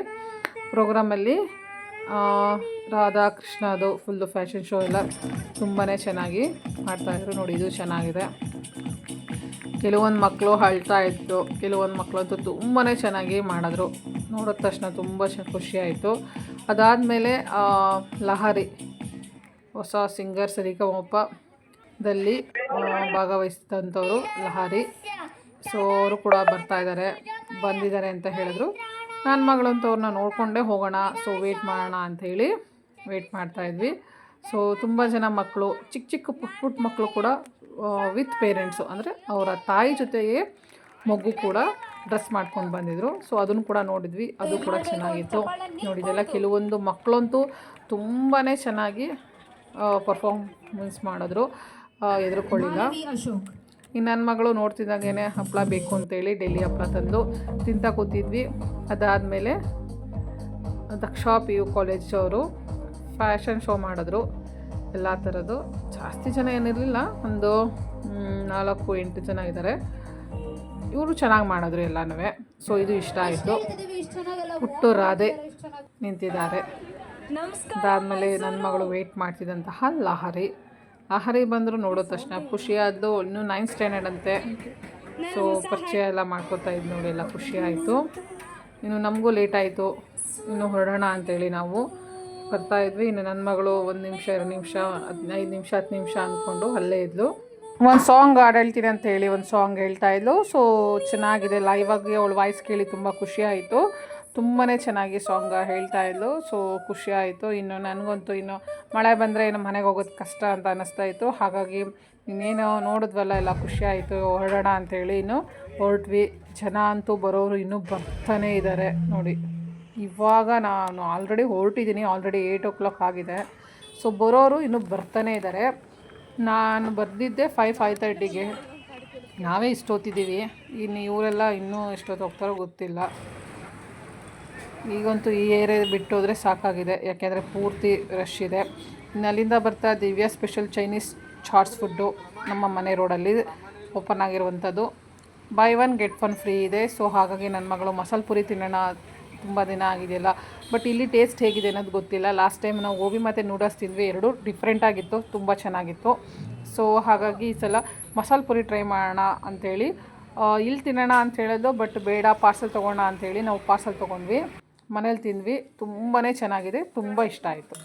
ಪ್ರೋಗ್ರಾಮಲ್ಲಿ ಆ, ರಾಧಾ ಕೃಷ್ಣದು ಫುಲ್ಲು ಫ್ಯಾಷನ್ ಶೋ ಎಲ್ಲ ತುಂಬಾ ಚೆನ್ನಾಗಿ ಮಾಡ್ತಾಯಿದ್ರು ನೋಡಿ ಇದು ಚೆನ್ನಾಗಿದೆ. ಕೆಲವೊಂದು ಮಕ್ಕಳು ಅಳ್ತಾ ಇತ್ತು ಕೆಲವೊಂದು ಮಕ್ಕಳಂತೂ ತುಂಬಾ ಚೆನ್ನಾಗಿ ಮಾಡಿದ್ರು. ನೋಡಿದ ತಕ್ಷಣ ತುಂಬ ಖುಷಿಯಾಯಿತು ಅದಾದಮೇಲೆ ಲಹರಿ. ಹೊಸ ಸಿಂಗರ್ ಸರಿಗಮಪದಲ್ಲಿ ಭಾಗವಹಿಸಿದಂಥವರು ಲಹರಿ. ಸೊ ಅವರು ಕೂಡ ಬರ್ತಾ ಇದ್ದಾರೆ ಬಂದಿದ್ದಾರೆ ಅಂತ ಹೇಳಿದ್ರು. ನನ್ನ ಮಗಳಂತೂ ಅವ್ರನ್ನ ನೋಡಿಕೊಂಡೇ ಹೋಗೋಣ ಸೊ ವೆಯ್ಟ್ ಮಾಡೋಣ ಅಂಥೇಳಿ ವೆಯ್ಟ್ ಮಾಡ್ತಾಯಿದ್ವಿ ಸೊ ತುಂಬ ಜನ ಮಕ್ಕಳು ಚಿಕ್ಕ ಚಿಕ್ಕ ಪುಟ್ ಪುಟ್ಟ ಮಕ್ಕಳು ಕೂಡ ವಿತ್ ಪೇರೆಂಟ್ಸು ಅಂದರೆ ಅವರ ತಾಯಿ ಜೊತೆಗೆ ಮಗು ಕೂಡ ಡ್ರೆಸ್ ಮಾಡ್ಕೊಂಡು ಬಂದಿದ್ರು. ಸೊ ಅದನ್ನು ಕೂಡ ನೋಡಿದ್ವಿ, ಅದು ಕೂಡ ಚೆನ್ನಾಗಿತ್ತು. ನೋಡಿದೆಲ್ಲ ಕೆಲವೊಂದು ಮಕ್ಕಳಂತೂ ತುಂಬಾ ಚೆನ್ನಾಗಿ ಪರ್ಫಾರ್ಮೆನ್ಸ್ ಮಾಡಿದ್ರು. ಎದುರುಕೊಳ್ಳಿಲ್ಲ. ಅಶೋಕ್. ಇನ್ನು ನನ್ನ ಮಗಳು ನೋಡ್ತಿದ್ದಾಗೇನೆ ಹಪ್ಪಳ ಬೇಕು ಅಂತೇಳಿ ಡೆಲ್ಲಿ ಹಪ್ಪಳ ತಂದು ತಿಂತಾ ಕೂತಿದ್ವಿ. ಅದಾದಮೇಲೆ ದಕ್ಷ ಪಿ ಯು ಕಾಲೇಜ್ ಅವರು ಫ್ಯಾಷನ್ ಶೋ ಮಾಡಿದ್ರು. ಎಲ್ಲ ಥರದ್ದು ಜಾಸ್ತಿ ಜನ ಏನಿರಲಿಲ್ಲ. ಒಂದು ನಾಲ್ಕು ಎಂಟು ಜನ ಇದ್ದಾರೆ ಇವರು ಚೆನ್ನಾಗಿ ಮಾಡಿದ್ರು ಎಲ್ಲನೂ ಸೊ ಇದು ಇಷ್ಟ ಆಯಿತು. ಹುಟ್ಟು ರಾಧೆ ನಿಂತಿದ್ದಾರೆ. ಅದಾದಮೇಲೆ ನನ್ನ ಮಗಳು ವೆಯ್ಟ್ ಮಾಡ್ತಿದ್ದಂತಹ ಲಹರಿ. ಲಹರಿ ಬಂದರು ನೋಡೋ ತಕ್ಷಣ ಖುಷಿಯಾದ್ದು ಇನ್ನೂ ನೈನ್ ಸ್ಟ್ಯಾಂಡರ್ಡ್ ಅಂತೆ. ಸೊ ಪರಿಚಯ ಎಲ್ಲ ಮಾಡ್ಕೋತಾ ಇದ್ದು ನೋಡಿ ಎಲ್ಲ ಖುಷಿ ಆಯಿತು. ಇನ್ನು ನಮಗೂ ಲೇಟ್ ಆಯಿತು. ಇನ್ನು ಹೊರಡೋಣ ಅಂತೇಳಿ ನಾವು ಬರ್ತಾ ಇದ್ವಿ. ಇನ್ನು ನನ್ನ ಮಗಳು ಒಂದು ನಿಮಿಷ ಎರಡು ನಿಮಿಷ ಹದಿನೈದು ನಿಮಿಷ ಹತ್ತು ನಿಮಿಷ ಅಂದ್ಕೊಂಡು ಅಲ್ಲೇ ಇದ್ಲು. ಒಂದು ಸಾಂಗ್ ಹಾಡು ಹೇಳ್ತೀನಿ ಅಂತ ಹೇಳಿ ಒಂದು ಸಾಂಗ್ ಹೇಳ್ತಾ ಇದ್ಲು. ಸೊ ಚೆನ್ನಾಗಿದೆ. ಲೈವ್ ಆಗಿ ಅವಳ ವಾಯ್ಸ್ ಕೇಳಿ ತುಂಬ ಖುಷಿ ಆಯಿತು. ತುಂಬಾ ಚೆನ್ನಾಗಿ ಸಾಂಗ್ ಹೇಳ್ತಾ ಇದ್ಲು. ಸೊ ಖುಷಿ ಆಯಿತು. ಇನ್ನು ನನಗಂತೂ ಇನ್ನು ಮಳೆ ಬಂದರೆ ಇನ್ನು ಮನೆಗೆ ಹೋಗೋದು ಕಷ್ಟ ಅಂತ ಅನ್ನಿಸ್ತಾ ಇತ್ತು. ಹಾಗಾಗಿ ಇನ್ನೇನು ನೋಡಿದ್ವಲ್ಲ, ಎಲ್ಲ ಖುಷಿ ಆಯಿತು. ಹೊರಡೋಣ ಅಂಥೇಳಿ ಇನ್ನು ಹೊರಟ್ವಿ. ಜನ ಅಂತೂ ಬರೋರು ಇನ್ನೂ ಬರ್ತಾನೇ ಇದ್ದಾರೆ ನೋಡಿ, ಇವಾಗ ನಾನು ಆಲ್ರೆಡಿ ಹೊರಟಿದ್ದೀನಿ ಆಲ್ರೆಡಿ ಏಯ್ಟ್ ಓ ಕ್ಲಾಕ್ ಆಗಿದೆ. ಸೊ ಬರೋರು ಇನ್ನೂ ಬರ್ತಾನೆ ಇದ್ದಾರೆ ನಾನು ಬರೆದಿದ್ದೆ ಫೈವ್ ಫೈವ್ ತರ್ಟಿಗೆ ನಾವೇ ಇಷ್ಟೊತ್ತಿದ್ದೀವಿ. ಇನ್ನು ಇವರೆಲ್ಲ ಇನ್ನೂ ಎಷ್ಟೊತ್ತು ಹೋಗ್ತಾರೋ ಗೊತ್ತಿಲ್ಲ. ಈಗಂತೂ ಈ ಏರಿಯಾ ಬಿಟ್ಟೋದ್ರೆ ಸಾಕಾಗಿದೆ. ಯಾಕೆಂದರೆ ಪೂರ್ತಿ ರಶ್ ಇದೆ. ಇನ್ನು ಅಲ್ಲಿಂದ ಬರ್ತಾ Divya special Chinese chaats food ನಮ್ಮ ಮನೆ ರೋಡಲ್ಲಿ ಓಪನ್ ಆಗಿರುವಂಥದ್ದು buy one get one free ಇದೆ. ಸೊ ಹಾಗಾಗಿ ನನ್ನ ಮಗಳು ಮಸಾಲೆ ಪುರಿ ತಿನ್ನೋಣ ತುಂಬ ದಿನ ಆಗಿದೆಯಲ್ಲ. ಬಟ್ ಇಲ್ಲಿ ಟೇಸ್ಟ್ ಹೇಗಿದೆ ಅನ್ನೋದು ಗೊತ್ತಿಲ್ಲ. ಲಾಸ್ಟ್ ಟೈಮ್ ನಾವು ಗೋಬಿ ಮತ್ತು ನೂಡಲ್ಸ್ ತಿಂದ್ವಿ. ಎರಡೂ ಡಿಫ್ರೆಂಟ್ ಆಗಿತ್ತು. ತುಂಬ ಚೆನ್ನಾಗಿತ್ತು. ಸೊ ಹಾಗಾಗಿ ಈ ಸಲ ಮಸಾಲೆ ಪುರಿ ಟ್ರೈ ಮಾಡೋಣ ಅಂಥೇಳಿ ಇಲ್ಲಿ ತಿನ್ನೋಣ ಅಂತ ಹೇಳೋದು ಬಟ್ ಬೇಡ ಪಾರ್ಸಲ್ ತೊಗೋಣ ಅಂಥೇಳಿ ನಾವು ಪಾರ್ಸಲ್ ತೊಗೊಂಡ್ವಿ. ಮನೇಲಿ ತಿಂದ್ವಿ ತುಂಬಾ ಚೆನ್ನಾಗಿದೆ ತುಂಬ ಇಷ್ಟ ಆಯಿತು.